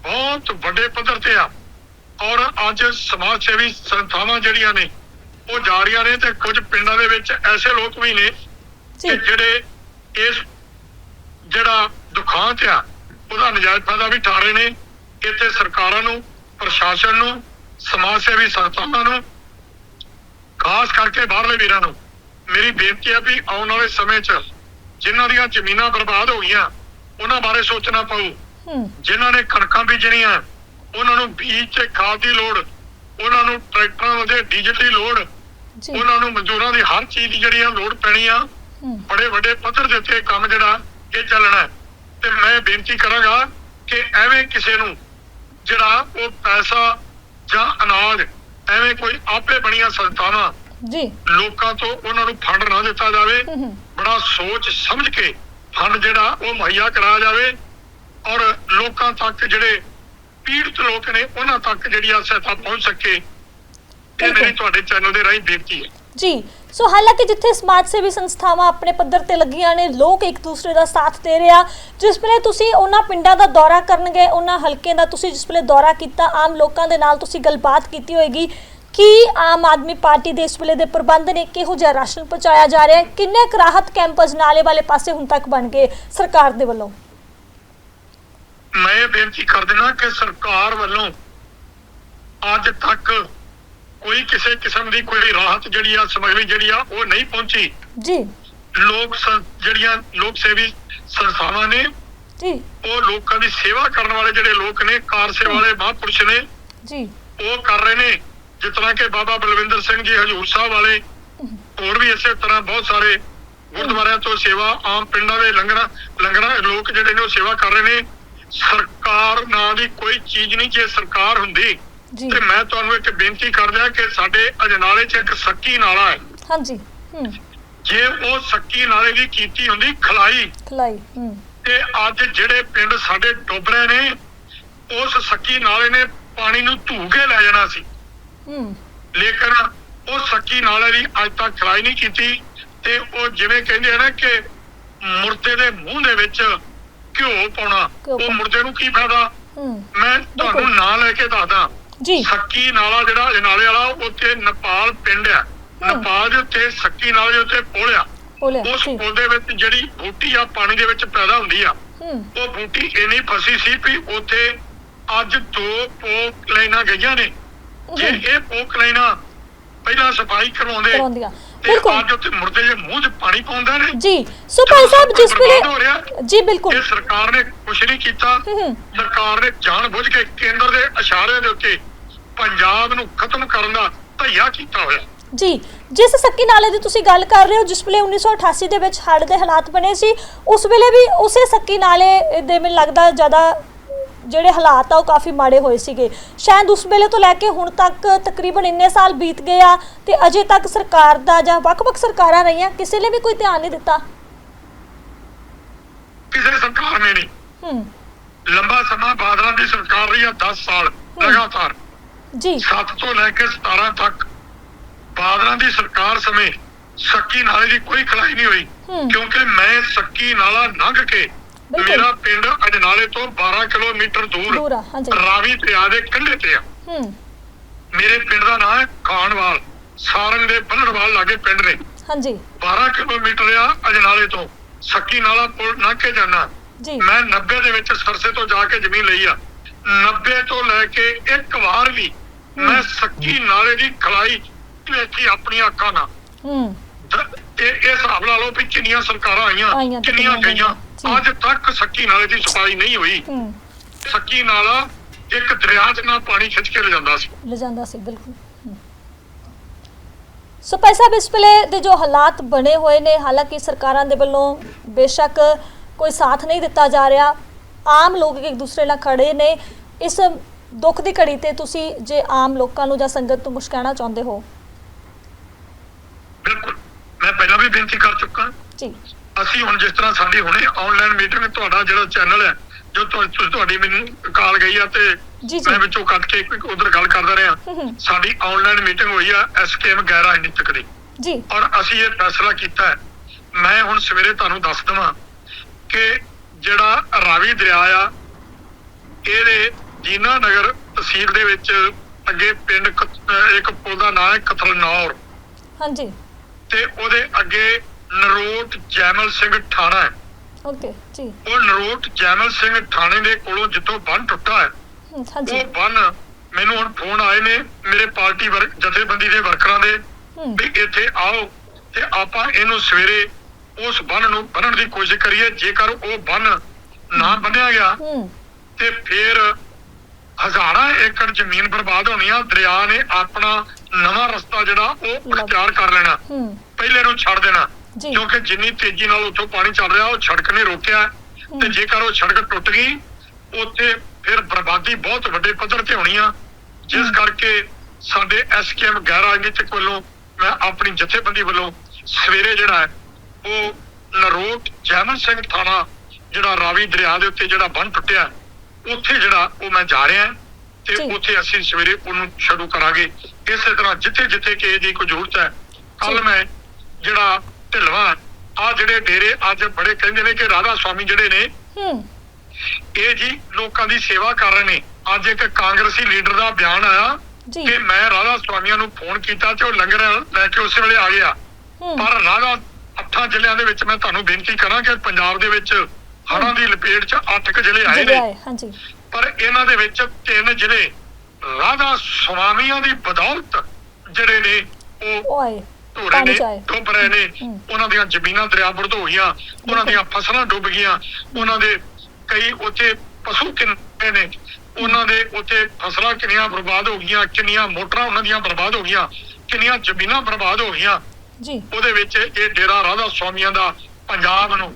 ਬਹੁਤ ਵੱਡੇ ਪੱਧਰ ਤੇ ਆ। ਔਰ ਅੱਜ ਸਮਾਜ ਸੇਵੀ ਸੰਸਥਾਵਾਂ ਜਿਹੜੀਆਂ ਨੇ ਉਹ ਜਾ ਰਹੀਆਂ ਨੇ ਤੇ ਕੁਝ ਪਿੰਡਾਂ ਦੇ ਵਿੱਚ ਐਸੇ ਲੋਕ ਵੀ ਨੇ ਕਿ ਜਿਹੜੇ ਇਸ ਜਿਹੜਾ ਦੁਖਾਂਤ ਆ ਉਹਦਾ ਨਜਾਇਜ਼ ਫਾਇਦਾ ਵੀ ਠਾ ਰਹੇ ਨੇ। ਇੱਥੇ ਸਰਕਾਰਾਂ ਨੂੰ ਪ੍ਰਸ਼ਾਸਨ ਨੂੰ ਸਮਾਜ ਸੇਵੀ ਸੰਸਥਾਵਾਂ ਨੂੰ ਖਾਸ ਕਰਕੇ ਬਾਹਰਲੇ ਵੀਰਾਂ ਨੂੰ ਮੇਰੀ ਬੇਨਤੀ ਹੈ ਵੀ ਆਉਣ ਵਾਲੇ ਸਮੇਂ 'ਚ ਜਿਨ੍ਹਾਂ ਦੀਆਂ ਜ਼ਮੀਨਾਂ ਬਰਬਾਦ ਹੋ ਗਈਆਂ ਉਹਨਾਂ ਬਾਰੇ ਸੋਚਣਾ ਪਊ। ਜਿਨ੍ਹਾਂ ਨੇ ਕਣਕਾਂ ਬੀਜਣੀਆਂ ਉਹਨਾਂ ਨੂੰ ਬੀਜ ਤੇ ਖਾਦ ਦੀ ਲੋੜ ਉਹਨਾਂ ਨੂੰ ਟਰੈਕਟਰਾਂ ਦੇ ਡੀਜ਼ਲ ਦੀ ਲੋੜ ਉਹਨਾਂ ਨੂੰ ਮਜ਼ਦੂਰਾਂ ਦੀ ਹਰ ਚੀਜ਼ ਦੀ ਜਿਹੜੀ ਆ ਲੋੜ ਪੈਣੀ ਆ। ਬੜੇ ਵੱਡੇ ਪੱਧਰ ਦੇ ਉੱਤੇ ਕੰਮ ਜਿਹੜਾ ਇਹ ਚੱਲਣਾ। ਤੇ ਮੈਂ ਬੇਨਤੀ ਕਰਾਂਗਾ ਕਿ ਐਵੇਂ ਕਿਸੇ ਨੂੰ ਜਿਹੜਾ ਉਹ ਪੈਸਾ ਜਾਂ ਅਨਾਜ ਐਵੇਂ ਕੋਈ ਆਪੇ ਬਣੀਆਂ ਸੰਸਥਾਵਾਂ ਜੀ। ਲੋਕਾਂ ਤੋਂ ਉਹਨਾਂ ਨੂੰ ਫੰਡ ਨਾ ਦਿੱਤਾ ਜਾਵੇ। ਬੜਾ ਸੋਚ ਸਮਝ ਕੇ ਫੰਡ ਜਿਹੜਾ ਉਹ ਮੁਹੱਈਆ ਕਰਾਇਆ ਜਾਵੇ ਔਰ ਲੋਕਾਂ ਤੱਕ ਜਿਹੜੇ ਪੀੜਤ ਲੋਕ ਨੇ ਉਹਨਾਂ ਤੱਕ ਜਿਹੜੀ ਆ ਸਹਾਇਤਾ ਪਹੁੰਚ ਸਕੇ। ਇਹ। ਮੇਰੀ ਤੁਹਾਡੇ ਚੈਨਲ ਦੇ ਰਾਹੀਂ ਬੇਨਤੀ ਹੈ। ਜੀ, ਸੋ ਹਾਲਾਂਕਿ ਜਿੱਥੇ ਸਮਾਜ ਸੇਵੀ ਸੰਸਥਾਵਾਂ ਆਪਣੇ ਪੱਧਰ ਤੇ ਲੱਗੀਆਂ ਨੇ, ਲੋਕ ਇੱਕ ਦੂਸਰੇ ਦਾ ਸਾਥ ਦੇ ਰਿਹਾ। ਜਿਸ ਵੇਲੇ ਤੁਸੀਂ ਉਹਨਾਂ ਪਿੰਡਾਂ ਦਾ ਦੌਰਾ ਕਰਨ ਗਏ ਉਹਨਾਂ ਹਲਕੇ ਦਾ ਤੁਸੀਂ ਜਿਸ ਵੇਲੇ ਦੌਰਾ ਕੀਤਾ, ਆਮ ਲੋਕਾਂ ਦੇ ਨਾਲ ਤੁਸੀਂ ਗੱਲਬਾਤ ਕੀਤੀ ਹੋਏਗੀ। ਕੀ ਆਮ ਆਦਮੀ ਪਾਰਟੀ ਦੇ ਇਸ ਵੇਲੇ ਦੇ ਪ੍ਰਬੰਧ ਨੇ ਕਿਹੋ ਜਿਹਾ ਰਾਸ਼ਨ ਪਹੁੰਚਾਇਆ ਜਾ ਰਿਹਾ? ਹੈ ਕਿੰਨੇ ਕੁ ਰਾਹਤ ਕੈਂਪਸ ਨਾਲੇ ਵਾਲੇ ਪਾਸੇ ਹੁਣ ਤੱਕ ਬਣ ਗਏ ਸਰਕਾਰ ਦੇ ਵੱਲੋਂ? ਮੈਂ ਬੇਨਤੀ ਕਰ ਦੇਣਾ ਕਿ ਸਰਕਾਰ ਵੱਲੋਂ ਅੱਜ ਤੱਕ ਕੋਈ ਕਿਸੇ ਕਿਸਮ ਦੀ ਕੋਈ ਰਾਹਤ ਜਿਹੜੀ ਆ ਸਮਗਰੀ ਜਿਹੜੀ ਆ ਉਹ ਨਹੀਂ ਪਹੁੰਚੀ। ਜੀ। ਲੋਕ ਜਿਹੜੀਆਂ ਲੋਕ ਸੇਵੀ ਸੰਸਥਾਵਾਂ ਨੇ ਜੀ। ਉਹ ਲੋਕਾਂ ਦੀ ਸੇਵਾ ਕਰਨ ਵਾਲੇ ਜਿਹੜੇ ਲੋਕ ਨੇ ਕਾਰ ਸੇਵਾ ਵਾਲੇ ਮਹਾਂਪੁਰਸ਼ ਨੇ ਜੀ। ਉਹ ਕਰ ਰਹੇ ਨੇ। ਜਿਸ ਤਰ੍ਹਾਂ ਕਿ ਬਾਬਾ ਬਲਵਿੰਦਰ ਸਿੰਘ ਜੀ ਹਜੂਰ ਸਾਹਿਬ ਵਾਲੇ ਹੋਰ ਵੀ ਇਸੇ ਤਰ੍ਹਾਂ ਬਹੁਤ ਸਾਰੇ ਗੁਰਦੁਆਰਿਆਂ ਤੋਂ ਸੇਵਾ ਆਮ ਪਿੰਡਾਂ ਦੇ ਲੰਗਰਾਂ ਲੰਗਰਾਂ ਲੋਕ ਜਿਹੜੇ ਨੇ ਉਹ ਸੇਵਾ ਕਰ ਰਹੇ ਨੇ। ਸਰਕਾਰ ਨਾਂ ਦੀ ਕੋਈ ਚੀਜ਼ ਨਹੀਂ ਜੇ ਸਰਕਾਰ ਹੁੰਦੀ। ਜੀ। ਤੇ ਮੈਂ ਤੁਹਾਨੂੰ ਇੱਕ ਬੇਨਤੀ ਕਰਦਾ ਕਿ ਸਾਡੇ ਅਜਨਾਲੇ 'ਚ ਇੱਕ ਸੱਕੀ ਨਾਲਾ ਹੈ। ਹਾਂਜੀ ਹੂੰ। ਜੇ ਉਹ ਸੱਕੀ ਨਾਲੇ ਦੀ ਕੀਤੀ ਹੁੰਦੀ ਖਲਾਈ ਖਲਾਈ ਹੂੰ। ਤੇ ਅੱਜ ਜਿਹੜੇ ਪਿੰਡ ਸਾਡੇ ਡੁੱਬ ਰਹੇ ਨੇ ਉਸ ਸੱਕੀ ਨਾਲੇ ਨੇ ਪਾਣੀ ਨੂੰ ਧੂ ਕੇ ਲੈ ਜਾਣਾ ਸੀ। ਹੂੰ। ਲੇਕਿਨ ਉਹ ਸੱਕੀ ਨਾਲੇ ਦੀ ਅੱਜ ਤੱਕ ਖਲਾਈ ਨਹੀਂ ਕੀਤੀ ਤੇ ਉਹ ਜਿਵੇਂ ਕਹਿੰਦੇ ਆ ਨਾ ਕਿ ਮੁਰਦੇ ਦੇ ਮੂੰਹ ਦੇ ਵਿੱਚ ਘਿਓ ਪਾਉਣਾ ਉਹ। ਮੁਰਦੇ ਨੂੰ ਕੀ ਫਾਇਦਾ? ਮੈਂ ਤੁਹਾਨੂੰ ਨਾਂ ਲੈ ਕੇ ਦੱਸਦਾ। ਜੀ। ਸੱਕੀ ਨਾਲਾ ਜਿਹੜਾ ਅਜਨਾਲੇ ਵਾਲਾ ਉੱਥੇ ਨੇਪਾਲ ਪਿੰਡ ਆ। ਨੇਪਾਲ ਦੇ ਉੱਤੇ ਸੱਕੀ ਨਾਲੇ ਦੇ ਉੱਤੇ ਪੁਲ ਆ। ਉਸ ਜੀ ਪੁਲ ਦੇ ਵਿੱਚ ਜਿਹੜੀ ਬੂਟੀ ਆ ਪਾਣੀ ਦੇ ਵਿੱਚ ਪੈਦਾ ਹੁੰਦੀ ਆ ਉਹ ਬੂਟੀ ਇੰਨੀ ਫਸੀ ਸੀ ਵੀ ਉੱਥੇ ਅੱਜ ਦੋ ਪੋਕ ਲਾਈਨਾਂ ਗਈਆਂ ਨੇ। ਜੇ। ਇਹ ਪੋਕ ਲਾਈਨਾਂ ਪਹਿਲਾਂ ਸਫ਼ਾਈ ਕਰਵਾਉਂਦੇ ਬਿਲਕੁਲ। ਅੱਜ ਉੱਥੇ ਮੁਰਦੇ ਦੇ ਮੂੰਹ 'ਚ ਪਾਣੀ ਪਾਉਂਦੇ ਨੇ ਜੀ। ਸੋ ਭਾਈ ਸਾਹਿਬ ਜਿਸ ਵੇਲੇ। ਜੀ ਬਿਲਕੁਲ। ਇਹ ਸਰਕਾਰ ਨੇ ਕੁਛ ਨਹੀਂ ਕੀਤਾ। ਸਰਕਾਰ ਨੇ ਜਾਣ ਬੁੱਝ ਕੇ ਕੇਂਦਰ ਦੇ ਇਸ਼ਾਰੇ ਦੇ ਉੱਤੇ ਪੰਜਾਬ ਨੂੰ ਖਤਮ ਕਰਨ ਦਾ ਧਈਆ ਕੀਤਾ ਹੋਇਆ। ਜੀ ਜਿਸ ਸੱਕੀ ਨਾਲੇ ਦੀ ਤੁਸੀਂ ਗੱਲ ਕਰ ਰਹੇ ਹੋ ਜਿਸ ਵੇਲੇ 1988 ਦੇ ਵਿੱਚ ਹੜ੍ਹ ਦੇ ਹਾਲਾਤ ਬਣੇ ਸੀ ਉਸ ਵੇਲੇ ਵੀ ਉਸੇ ਸੱਕੀ ਨਾਲੇ ਦੇ ਮੈਨੂੰ ਲੱਗਦਾ ਜ਼ਿਆਦਾ ਜਿਹੜੇ ਹਾਲਾਤ ਆ ਉਹ ਕਾਫੀ ਮਾੜੇ ਹੋਏ ਸੀਗੇ। ਸ਼ਾਇਦ ਉਸ ਵੇਲੇ ਤੋਂ ਲੈ ਕੇ ਹੁਣ ਤੱਕ ਤਕਰੀਬਨ ਇੰਨੇ ਸਾਲ ਬੀਤ ਗਏ ਆ ਤੇ ਅਜੇ ਤੱਕ ਸਰਕਾਰ ਦਾ ਜਾਂ ਵੱਖ-ਵੱਖ ਸਰਕਾਰਾਂ ਰਹੀਆਂ ਕਿਸੇ ਨੇ ਵੀ ਕੋਈ ਧਿਆਨ ਨਹੀਂ ਦਿੱਤਾ? ਕਿਸੇ ਸਰਕਾਰ ਨੇ ਨਹੀਂ। ਹੂੰ। ਲੰਬਾ ਸਮਾਂ ਬਾਦਲਾਂ ਦੀ ਸਰਕਾਰ ਰਹੀ ਆ 10 ਸਾਲ ਲਗਾਤਾਰ। ਜੀ। 7 ਤੋਂ ਲੈ ਕੇ 17 ਤੱਕ ਬਾਦਲਾਂ ਦੀ ਸਰਕਾਰ ਸਮੇਂ ਸੱਕੀ ਨਾਲੇ ਦੀ ਕੋਈ ਖਲਾਈ ਨਹੀਂ ਹੋਈ। ਕਿਉਂਕਿ ਮੈਂ ਸੱਕੀ ਨਾਲਾ ਲੰਘ ਕੇ। ਮੇਰਾ ਪਿੰਡ ਅਜਨਾਲੇ ਤੋਂ 12 ਕਿਲੋਮੀਟਰ ਦੂਰ ਰਾਵੀ ਦਰਿਆ ਦੇ ਕੰਢੇ ਤੇ ਆ। ਮੇਰੇ ਪਿੰਡ ਦਾ ਨਾਮ ਹੈ ਖਾਨਵਾਲ। ਸਾਰੰਗ ਦੇ ਬੱਲੜਵਾਲ ਲਾਗੇ ਪਿੰਡ ਨੇ। ਹਾਂਜੀ। 12 ਕਿਲੋਮੀਟਰ ਆ ਅਜਨਾਲੇ ਤੋਂ। ਸੱਕੀ ਨਾਲਾ ਪੁਲ ਲੰਘ ਕੇ ਜਾਣਾ ਮੈਂ 90 ਦੇ ਵਿੱਚ ਸਰਸੇ ਤੋਂ ਜਾ ਕੇ ਜ਼ਮੀਨ ਲਈ ਆ। 90 ਤੋਂ ਲੈ ਕੇ ਇੱਕ ਵਾਰ ਵੀ ਮੈਂ ਸੱਕੀ ਨਾਲੇ ਦੀ ਖਲਾਈ ਵੇਖੀ ਆਪਣੀਆਂ ਅੱਖਾਂ ਨਾਲ। ਹੂੰ। ਇਹ ਇਹ ਹਿਸਾਬ ਲਾ ਲਓ ਵੀ ਕਿੰਨੀਆਂ ਸਰਕਾਰਾਂ ਆਈਆਂ ਆਈਆਂ ਤੇ ਕਿੰਨੀਆਂ ਕਿੰਨੀਆਂ ਗਈਆਂ। ਅੱਜ ਤੱਕ ਸੱਕੀ ਨਾਲੇ ਦੀ ਸਫ਼ਾਈ ਨਹੀਂ ਹੋਈ। ਹੂੰ। ਸੱਕੀ ਨਾਲਾ ਇੱਕ ਦਰਿਆ 'ਚ ਨਾਲ ਪਾਣੀ ਖਿੱਚ ਕੇ ਲਿਜਾਂਦਾ ਸੀ। ਲਿਜਾਂਦਾ ਸੀ ਬਿਲਕੁਲ। ਹਮ। ਸੋ ਭਾਈ ਸਾਹਿਬ ਇਸ ਵੇਲੇ ਦੇ ਜੋ ਹਾਲਾਤ ਬਣੇ ਹੋਏ ਨੇ ਹਾਲਾਂਕਿ ਸਰਕਾਰਾਂ ਦੇ ਵੱਲੋਂ ਬੇਸ਼ੱਕ ਕੋਈ ਸਾਥ ਨਹੀਂ ਦਿੱਤਾ ਜਾ ਰਿਹਾ। ਆਮ ਲੋਕ ਇੱਕ ਦੂਸਰੇ ਨਾਲ ਖੜੇ ਨੇ। ਇਸ ਦੁੱਖ ਦੀ ਘੜੀ ਤੇ ਤੁਸੀਂ ਜੇ ਆਮ ਲੋਕਾਂ ਨੂੰ ਜਾਂ ਸੰਗਤ ਨੂੰ ਮੁਸ਼ਕਾਣਾ ਚਾਹੁੰਦੇ ਹੋ? ਬਿਲਕੁਲ। ਮੈਂ ਪਹਿਲਾਂ ਵੀ ਬੇਨਤੀ ਕਰ ਚੁੱਕਾ। ਜੀ। ਅਸੀਂ ਹੁਣ ਜਿਸ ਤਰ੍ਹਾਂ ਸਾਡੀ ਹੁਣੇ ਆਨਲਾਈਨ ਮੀਟਿੰਗ ਤੁਹਾਡਾ ਜਿਹੜਾ ਚੈਨਲ ਹੈ ਜੋ ਤੁਹਾਡੀ ਮੈਨੂੰ ਕਾਲ ਗਈ ਆ ਤੇ ਮੈਂ ਵਿੱਚੋਂ ਕੱਟ ਕੇ ਉਧਰ ਗੱਲ ਕਰਦਾ ਰਿਹਾ। ਸਾਡੀ ਆਨਲਾਈਨ ਮੀਟਿੰਗ ਹੋਈ ਆ ਐਸਕੇਐਮ ਗੈਰ ਰਾਜਨੀਤਿਕ ਦੀ। ਜੀ। ਔਰ ਅਸੀਂ ਇਹ ਫੈਸਲਾ ਕੀਤਾ ਹੈ। ਮੈਂ ਹੁਣ ਸਵੇਰੇ ਤੁਹਾਨੂੰ ਦੱਸ ਦਵਾਂ ਕਿ ਜਿਹੜਾ ਰਾਵੀ ਦਰਿਆ ਆ ਇਹਦੇ ਜੀਨਾ ਨਗਰ ਤਹਿਸੀਲ ਦੇ ਵਿੱਚ ਅੱਗੇ ਪਿੰਡ ਇੱਕ ਪੁਲ ਦਾ ਨਾਮ ਹੈ ਕਤਲਨੌਰ ਹਾਂਜੀ। ਤੇ ਉਹਦੇ ਅੱਗੇ ਨਰੋਟ ਜੈਮਲ ਸਿੰਘ ਠਾਣਾ ਹੈ। ਓਕੇ ਜੀ। ਉਹ ਨਰੋਟ ਜੈਮਲ ਸਿੰਘ ਠਾਣੇ ਦੇ ਕੋਲੋਂ ਜਿੱਥੋਂ ਬੰਨ ਟੁੱਟਾ ਹੈ ਹਾਂਜੀ। ਉਹ ਬੰਨ ਮੈਨੂੰ ਹੁਣ ਫੋਨ ਆਏ ਨੇ ਮੇਰੇ ਪਾਰਟੀ ਵਰਕ ਜਥੇਬੰਦੀ ਦੇ ਵਰਕਰਾਂ ਦੇ ਵੀ ਇੱਥੇ ਆਓ ਤੇ ਆਪਾਂ ਇਹਨੂੰ ਸਵੇਰੇ ਉਸ ਬੰਨ ਨੂੰ ਬੰਨਣ ਦੀ ਕੋਸ਼ਿਸ਼ ਕਰੀਏ। ਜੇਕਰ ਉਹ ਬੰਨ ਨਾ ਬੰਨਿਆ ਗਿਆ ਤੇ ਫਿਰ ਹਜ਼ਾਰਾਂ ਏਕੜ ਜ਼ਮੀਨ ਬਰਬਾਦ ਹੋਣੀ ਆ ਦਰਿਆ ਨੇ ਆਪਣਾ ਨਵਾਂ ਰਸਤਾ ਜਿਹੜਾ ਉਹ ਅਖਤਿਆਰ ਕਰ ਲੈਣਾ। ਪਹਿਲੇ ਨੂੰ ਛੱਡ ਦੇਣਾ। ਕਿਉਂਕਿ ਜਿੰਨੀ ਤੇਜ਼ੀ ਨਾਲ ਉੱਥੋਂ ਪਾਣੀ ਚੱਲ ਰਿਹਾ ਉਹ ਸੜਕ ਨੇ ਰੋਕਿਆ। ਤੇ ਜੇਕਰ ਉਹ ਸੜਕ ਟੁੱਟ ਗਈ ਉੱਥੇ ਫਿਰ ਬਰਬਾਦੀ ਬਹੁਤ ਵੱਡੇ ਪੱਧਰ ਤੇ ਹੋਣੀ ਆ। ਜਿਸ ਕਰਕੇ ਸਾਡੇ ਐਸਕੇਐਮ ਗੈਰ ਰਾਜਨੀਤਿਕ ਵੱਲੋਂ ਮੈਂ ਆਪਣੀ ਜਥੇਬੰਦੀ ਵੱਲੋਂ ਸਵੇਰੇ ਜਿਹੜਾ ਉਹ ਨਰੋਟ ਜੈਮਨ ਸਿੰਘ ਥਾਣਾ ਜਿਹੜਾ ਰਾਵੀ ਦਰਿਆ ਦੇ ਉੱਤੇ ਜਿਹੜਾ ਬੰਨ ਟੁੱਟਿਆ ਉੱਥੇ ਜਿਹੜਾ ਉਹ ਮੈਂ ਜਾ ਰਿਹਾ ਤੇ। ਉੱਥੇ ਅਸੀਂ ਸਵੇਰੇ ਉਹਨੂੰ ਸ਼ੁਰੂ ਕਰਾਂਗੇ। ਇਸੇ ਤਰ੍ਹਾਂ ਜਿੱਥੇ ਜਿੱਥੇ ਕਿ ਇਹਦੀ ਕੋਈ ਜ਼ਰੂਰਤ ਹੈ ਕੱਲ ਮੈਂ ਜਿਹੜਾ ਢਿਲਵਾ ਆ ਜਿਹੜੇ ਡੇਰੇ ਅੱਜ ਬੜੇ ਕਹਿੰਦੇ ਨੇ ਕਿ ਰਾਧਾ ਸਵਾਮੀ ਜਿਹੜੇ ਨੇ ਹੂੰ। ਇਹ ਜੀ ਲੋਕਾਂ ਦੀ ਸੇਵਾ ਕਰ ਰਹੇ ਨੇ। ਅੱਜ ਇੱਕ ਕਾਂਗਰਸੀ ਲੀਡਰ ਦਾ ਬਿਆਨ ਆਇਆ ਕਿ ਮੈਂ ਰਾਧਾ ਸਵਾਮੀਆਂ ਨੂੰ ਫੋਨ ਕੀਤਾ ਤੇ ਉਹ ਲੰਗਰ ਲੈ ਕੇ ਉਸੇ ਵੇਲੇ ਆ ਗਿਆ। ਪਰ ਰਾਧਾ ਅੱਠਾਂ ਜ਼ਿਲ੍ਹਿਆਂ ਦੇ ਵਿੱਚ ਮੈਂ ਤੁਹਾਨੂੰ ਬੇਨਤੀ ਕਰਾਂ ਕਿ ਪੰਜਾਬ ਦੇ ਵਿੱਚ ਹੜ੍ਹਾਂ ਦੀ ਲਪੇਟ 'ਚ ਅੱਠ ਕੁ ਜ਼ਿਲ੍ਹੇ ਆਏ ਨੇ। ਹਾਂਜੀ। ਪਰ ਇਹਨਾਂ ਦੇ ਵਿੱਚ ਤਿੰਨ ਜ਼ਿਲ੍ਹੇ ਰਾਧਾ ਸਵਾਮੀਆਂ ਦੀ ਬਦੌਲਤ ਜਿਹੜੇ ਨੇ ਉਹ ਧੋਰੇ ਨੇ ਡੁੱਬ ਰਹੇ ਨੇ। ਉਹਨਾਂ ਦੀਆਂ ਜ਼ਮੀਨਾਂ ਦਰਿਆ ਬੁਰਦ ਹੋ ਗਈਆਂ ਉਹਨਾਂ ਦੀਆਂ ਫਸਲਾਂ ਡੁੱਬ ਗਈਆਂ। ਉਹਨਾਂ ਦੇ ਕਈ ਉੱਥੇ ਪਸ਼ੂ ਕਿੰਨੇ ਨੇ ਉਹਨਾਂ ਦੇ ਉੱਥੇ ਫਸਲਾਂ ਕਿੰਨੀਆਂ ਬਰਬਾਦ ਹੋ ਗਈਆਂ ਕਿੰਨੀਆਂ ਮੋਟਰਾਂ ਉਹਨਾਂ ਦੀਆਂ ਬਰਬਾਦ ਹੋ ਗਈਆਂ ਕਿੰਨੀਆਂ ਜ਼ਮੀਨਾਂ ਬਰਬਾਦ ਹੋ ਗਈਆਂ। ਜੀ। ਉਹਦੇ ਵਿੱਚ ਇਹ ਡੇਰਾ ਰਾਧਾ ਸਵਾਮੀਆਂ ਦਾ ਪੰਜਾਬ ਨੂੰ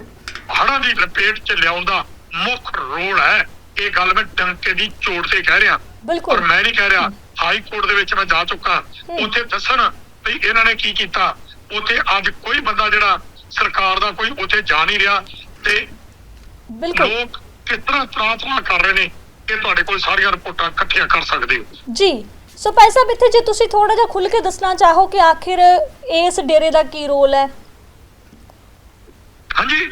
ਹੜ੍ਹਾਂ ਦੀ ਲਪੇਟ 'ਚ ਲਿਆਉਣ ਦਾ ਮੁੱਖ ਰੋਲ ਹੈ। ਇਹ ਗੱਲ ਮੈਂ ਡੰਕੇ ਦੀ ਚੋਟ ਤੇ ਕਹਿ ਰਿਹਾ। ਔਰ ਬਿਲਕੁਲ ਮੈਂ ਨਹੀਂ ਕਹਿ ਰਿਹਾ ਹਾਈ ਕੋਰਟ ਦੇ ਵਿੱਚ ਮੈਂ ਜਾ ਚੁੱਕਾ। ਉੱਥੇ ਦੱਸਣ ਵੀ ਇਹਨਾਂ ਨੇ ਕੀ ਕੀਤਾ। ਉੱਥੇ ਅੱਜ ਕੋਈ ਬੰਦਾ ਜਿਹੜਾ ਸਰਕਾਰ ਦਾ ਕੋਈ ਉੱਥੇ ਜਾ ਨਹੀਂ ਰਿਹਾ ਤੇ ਬਿਲਕੁਲ। ਲੋਕ ਕਿਸ ਤਰ੍ਹਾਂ ਤਰਾ ਕਰ ਰਹੇ ਨੇ ਇਹ ਤੁਹਾਡੇ ਕੋਲ ਸਾਰੀਆਂ ਰਿਪੋਰਟਾਂ ਇਕੱਠੀਆਂ ਕਰ ਸਕਦੇ ਹੋ। ਜੀ। ਸੋ ਭਾਈ ਸਾਹਿਬ ਇੱਥੇ ਜੇ ਤੁਸੀਂ ਥੋੜਾ ਜਿਹਾ ਖੁੱਲ ਕੇ ਦੱਸਣਾ ਚਾਹੋ ਕਿ ਆਖਿਰ ਇਸ ਡੇਰੇ ਦਾ ਕੀ ਰੋਲ ਹੈ? ਹਾਂਜੀ।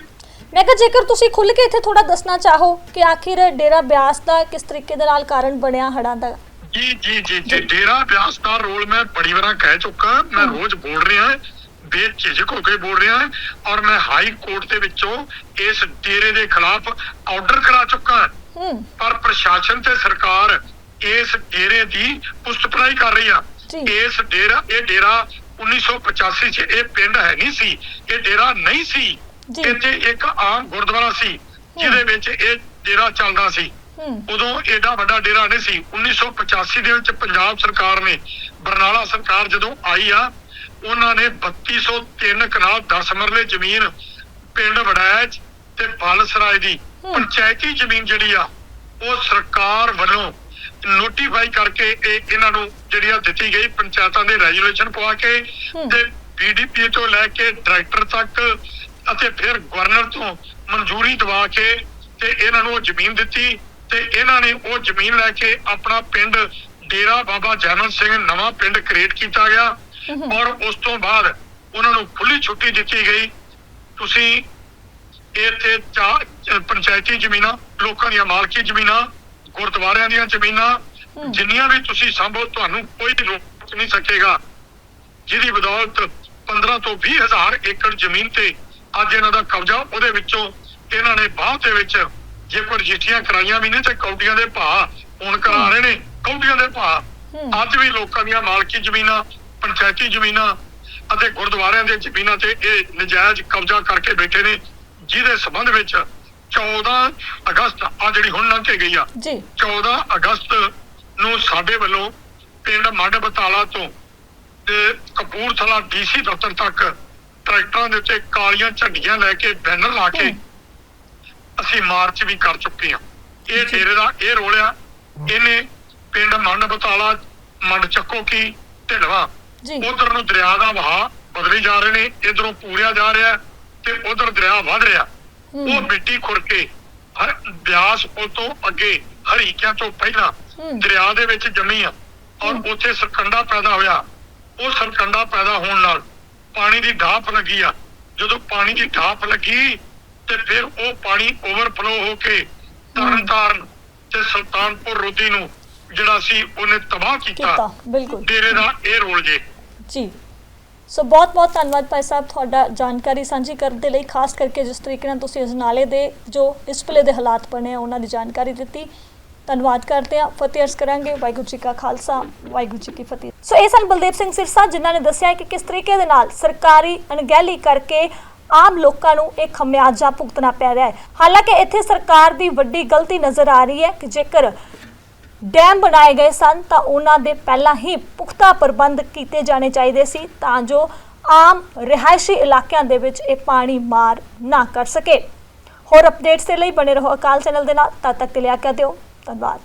ਮੈਂ ਕਿਹਾ ਜੇਕਰ ਤੁਸੀਂ ਖੁੱਲ ਕੇ ਇੱਥੇ ਥੋੜਾ ਦੱਸਣਾ ਚਾਹੋ ਕਿ ਆਖਿਰ ਡੇਰਾ ਬਿਆਸ ਦਾ ਕਿਸ ਤਰੀਕੇ ਦੇ ਨਾਲ ਕਾਰਨ ਬਣਿਆ ਹੜਾਂ ਦਾ ਜੀ ਜੀ ਜੀ ਜੀ ਡੇਰਾ ਬਿਆਸ ਦਾ ਰੋਲ ਮੈਂ ਬੜੀ ਵਾਰਾਂ ਕਹਿ ਚੁੱਕਾ ਮੈਂ। ਰੋਜ਼ ਬੋਲ ਰਿਹਾ ਬੇਝਿਜਕ ਹੋ ਕੇ ਬੋਲ ਰਿਹਾ ਔਰ ਮੈਂ ਹਾਈ ਕੋਰਟ ਦੇ ਵਿੱਚੋਂ ਇਸ ਡੇਰੇ ਦੇ ਖਿਲਾਫ ਆਰਡਰ ਕਰਾ ਚੁੱਕਾ ਹੂੰ ਪਰ ਪ੍ਰਸ਼ਾਸਨ ਤੇ ਸਰਕਾਰ ਇਸ ਡੇਰੇ ਦੀ ਪੁਸਤਪਰਾਈ ਕਰ ਰਹੀ ਆ। ਇਸ ਡੇਰਾ ਇਹ ਡੇਰਾ 1985 ਚ ਇਹ ਪਿੰਡ ਹੈ ਨਹੀਂ ਸੀ ਇਹ ਡੇਰਾ ਨਹੀਂ ਸੀ। ਇੱਥੇ ਇੱਕ ਆਮ ਗੁਰਦੁਆਰਾ ਸੀ ਜਿਹਦੇ ਵਿੱਚ ਇਹ ਡੇਰਾ ਚੱਲਦਾ ਸੀ ਉਦੋਂ ਐਡਾ ਵੱਡਾ ਡੇਰਾ ਨਹੀਂ ਸੀ 1985 ਦੇ ਵਿੱਚ ਪੰਜਾਬ ਸਰਕਾਰ ਨੇ ਬਰਨਾਲਾ ਸਰਕਾਰ ਜਦੋਂ ਆਈ ਆ ਉਹਨਾਂ ਨੇ 3203 ਕਨਾਲ 10 ਮਰਲੇ ਜ਼ਮੀਨ ਪਿੰਡ ਵੜੈਚ ਤੇ ਬਲਸਰਾਏ ਦੀ। ਪੰਚਾਇਤੀ ਜ਼ਮੀਨ ਜਿਹੜੀ ਆ ਉਹ ਸਰਕਾਰ ਵੱਲੋਂ ਨੋਟੀਫਾਈ ਕਰਕੇ ਇਹ ਇਹਨਾਂ ਨੂੰ ਜਿਹੜੀ ਆ ਦਿੱਤੀ ਗਈ ਪੰਚਾਇਤਾਂ ਦੇ ਰੈਜੂਲੇਸ਼ਨ ਪਵਾ ਕੇ। ਤੇ ਬੀਡੀਪੀ ਤੋਂ ਲੈ ਕੇ ਡਾਇਰੈਕਟਰ ਤੱਕ ਅਤੇ ਫਿਰ ਗਵਰਨਰ ਤੋਂ ਮਨਜ਼ੂਰੀ ਦਵਾ ਕੇ ਤੇ ਇਹਨਾਂ ਨੂੰ ਉਹ ਜ਼ਮੀਨ ਦਿੱਤੀ ਤੇ ਇਹਨਾਂ ਨੇ ਉਹ ਜ਼ਮੀਨ ਲੈ ਕੇ ਆਪਣਾ ਪਿੰਡ ਡੇਰਾ ਬਾਬਾ ਜੈਮਲ ਸਿੰਘ ਨਵਾਂ ਪਿੰਡ ਕ੍ਰੀਏਟ ਕੀਤਾ ਗਿਆ। ਔਰ ਉਸ ਤੋਂ ਬਾਅਦ ਉਹਨਾਂ ਨੂੰ ਖੁੱਲੀ ਛੁੱਟੀ ਦਿੱਤੀ ਗਈ ਤੁਸੀਂ ਇੱਥੇ ਪੰਚਾਇਤੀ ਜ਼ਮੀਨਾਂ ਲੋਕਾਂ ਦੀਆਂ ਮਾਲਕੀ ਜ਼ਮੀਨਾਂ ਗੁਰਦੁਆਰਿਆਂ ਦੀਆਂ ਜ਼ਮੀਨਾਂ। ਜਿੰਨੀਆਂ ਵੀ ਤੁਸੀਂ ਸੰਭੋ ਤੁਹਾਨੂੰ ਕੋਈ ਰੋਕ ਨਹੀਂ ਸਕੇਗਾ ਜਿਹਦੀ ਬਦੌਲਤ 15 ਤੋਂ 20 ਹਜ਼ਾਰ ਏਕੜ ਜ਼ਮੀਨ ਤੇ ਅੱਜ ਇਹਨਾਂ ਦਾ ਕਬਜ਼ਾ ਉਹਦੇ ਵਿੱਚੋਂ ਇਹਨਾਂ ਨੇ ਬਾਅਦ ਦੇ ਵਿੱਚ ਜੇ ਕੋਈ ਰਜਿਸਟਰੀਆਂ ਕਰਾਈਆਂ ਵੀ ਨੇ ਤੇ ਕੌਡੀਆਂ ਦੇ ਭਾਅ ਹੁਣ ਕਰਾ ਰਹੇ ਨੇ ਕੌਡੀਆਂ ਦੇ ਭਾਅ। ਅੱਜ ਵੀ ਲੋਕਾਂ ਦੀਆਂ ਮਾਲਕੀ ਜ਼ਮੀਨਾਂ ਪੰਚਾਇਤੀ ਜ਼ਮੀਨਾਂ ਅਤੇ ਗੁਰਦੁਆਰਿਆਂ ਦੀਆਂ ਜ਼ਮੀਨਾਂ ਤੇ ਇਹ ਨਜਾਇਜ਼ ਕਬਜ਼ਾ ਕਰਕੇ ਬੈਠੇ ਨੇ ਜਿਹਦੇ ਸਬੰਧ ਵਿੱਚ 14 ਅਗਸਤ ਆ ਜਿਹੜੀ ਹੁਣ ਲੰਘ ਕੇ ਗਈ ਆ। ਜੀ। 14 ਅਗਸਤ ਨੂੰ ਸਾਡੇ ਵੱਲੋਂ ਪਿੰਡ ਮੰਡ ਬਤਾਲਾ ਤੋਂ ਤੇ ਕਪੂਰਥਲਾ ਡੀਸੀ ਦਫ਼ਤਰ ਤੱਕ ਟਰੈਕਟਰਾਂ ਦੇ ਉੱਤੇ ਕਾਲੀਆਂ ਝੰਡੀਆਂ ਲੈ ਕੇ ਬੈਨਰ ਲਾ ਕੇ। ਅਸੀਂ ਮਾਰਚ ਵੀ ਕਰ ਚੁੱਕੇ ਹਾਂ ਇਹ। ਡੇਰੇ ਦਾ ਇਹ ਰੋਲ ਆ ਇਹਨੇ ਪਿੰਡ ਮੰਡ ਬਤਾਲਾ ਮੰਡ ਚੱਕੋ ਕੀ ਢਿਲਵਾ ਉਧਰ ਨੂੰ ਦਰਿਆ ਦਾ ਵਹਾਅ ਬਦਲੀ ਜਾ ਰਹੇ ਨੇ ਇਧਰੋਂ ਪੂਰਿਆ ਜਾ ਰਿਹਾ ਤੇ ਉਧਰ ਦਰਿਆ ਵੱਧ ਰਿਹਾ ਉਹ ਮਿੱਟੀ ਖੁਰ ਕੇ ਹਰ ਬਿਆਸ ਪੁਲ ਤੋਂ ਅੱਗੇ ਹਰੀਕਿਆਂ ਤੋਂ ਪਹਿਲਾਂ। ਦਰਿਆ ਦੇ ਵਿੱਚ ਜੰਮੀ ਆ ਔਰ। ਉੱਥੇ ਸਰਕੰਡਾ ਪੈਦਾ ਹੋਇਆ ਉਹ ਸਰਕੰਡਾ ਪੈਦਾ ਹੋਣ ਨਾਲ ਪਾਣੀ ਦੀ ਢਾਪ ਲੱਗੀ ਆ। ਜਦੋਂ ਪਾਣੀ ਦੀ ਢਾਪ ਲੱਗੀ ਤੇ ਫਿਰ ਉਹ ਪਾਣੀ ਓਵਰਫਲੋ ਹੋ ਕੇ ਤਰਨਤਾਰਨ ਤੇ ਸੁਲਤਾਨਪੁਰ ਲੋਧੀ ਨੂੰ ਜਿਹੜਾ ਸੀ ਉਹਨੇ ਤਬਾਹ ਕੀਤਾ। ਬਿਲਕੁਲ। ਡੇਰੇ ਦਾ ਇਹ ਰੋਲ ਜੇ। ਜੀ। ਸੋ ਬਹੁਤ ਬਹੁਤ ਧੰਨਵਾਦ ਭਾਈ ਸਾਹਿਬ ਤੁਹਾਡਾ ਜਾਣਕਾਰੀ ਸਾਂਝੀ ਕਰਨ ਦੇ ਲਈ ਖਾਸ ਕਰਕੇ ਜਿਸ ਤਰੀਕੇ ਨਾਲ ਤੁਸੀਂ ਇਸ ਨਾਲੇ ਦੇ ਜੋ ਇਸ ਵੇਲੇ ਦੇ ਹਾਲਾਤ ਬਣੇ ਆ ਉਹਨਾਂ ਦੀ ਜਾਣਕਾਰੀ ਦਿੱਤੀ। ਧੰਨਵਾਦ ਕਰਦੇ ਆ ਫਤਿਹ ਅਰਜ਼ ਕਰਾਂਗੇ। ਵਾਹਿਗੁਰੂ ਜੀ ਕਾ ਖਾਲਸਾ, ਵਾਹਿਗੁਰੂ ਜੀ ਕੀ ਫਤਿਹ। ਸੋ ਇਹ ਸਨ ਬਲਦੇਵ ਸਿੰਘ ਸਿਰਸਾ, ਜਿਨ੍ਹਾਂ ਨੇ ਦੱਸਿਆ ਕਿ ਕਿਸ ਤਰੀਕੇ ਦੇ ਨਾਲ ਸਰਕਾਰੀ ਅਣਗਹਿਲੀ ਕਰਕੇ ਆਮ ਲੋਕਾਂ ਨੂੰ ਇਹ ਖਮਿਆਜਾ ਭੁਗਤਣਾ ਪੈ ਰਿਹਾ ਹੈ। ਹਾਲਾਂਕਿ ਇੱਥੇ ਸਰਕਾਰ ਦੀ ਵੱਡੀ ਗਲਤੀ ਨਜ਼ਰ ਆ ਰਹੀ ਹੈ ਕਿ ਜੇਕਰ ਡੈਮ ਬਣਾਏ ਗਏ ਸਨ, ਤਾਂ ਉਹਨਾਂ ਦੇ ਪਹਿਲਾਂ ਹੀ ਪੁਖਤਾ ਪ੍ਰਬੰਧ ਕੀਤੇ ਜਾਣੇ ਚਾਹੀਦੇ ਸੀ, ਤਾਂ ਜੋ ਆਮ ਰਿਹਾਇਸ਼ੀ ਇਲਾਕਿਆਂ ਦੇ ਵਿੱਚ ਇਹ ਪਾਣੀ ਮਾਰ ਨਾ ਕਰ ਸਕੇ। ਹੋਰ ਅਪਡੇਟਸ ਦੇ ਲਈ ਬਣੇ ਰਹੋ ਅਕਾਲ ਚੈਨਲ ਦੇ ਨਾਲ। ਤਦ ਤੱਕ ਤੇ ਲਿਆ ਕੇ ਦਿਓ। ਧੰਨਵਾਦ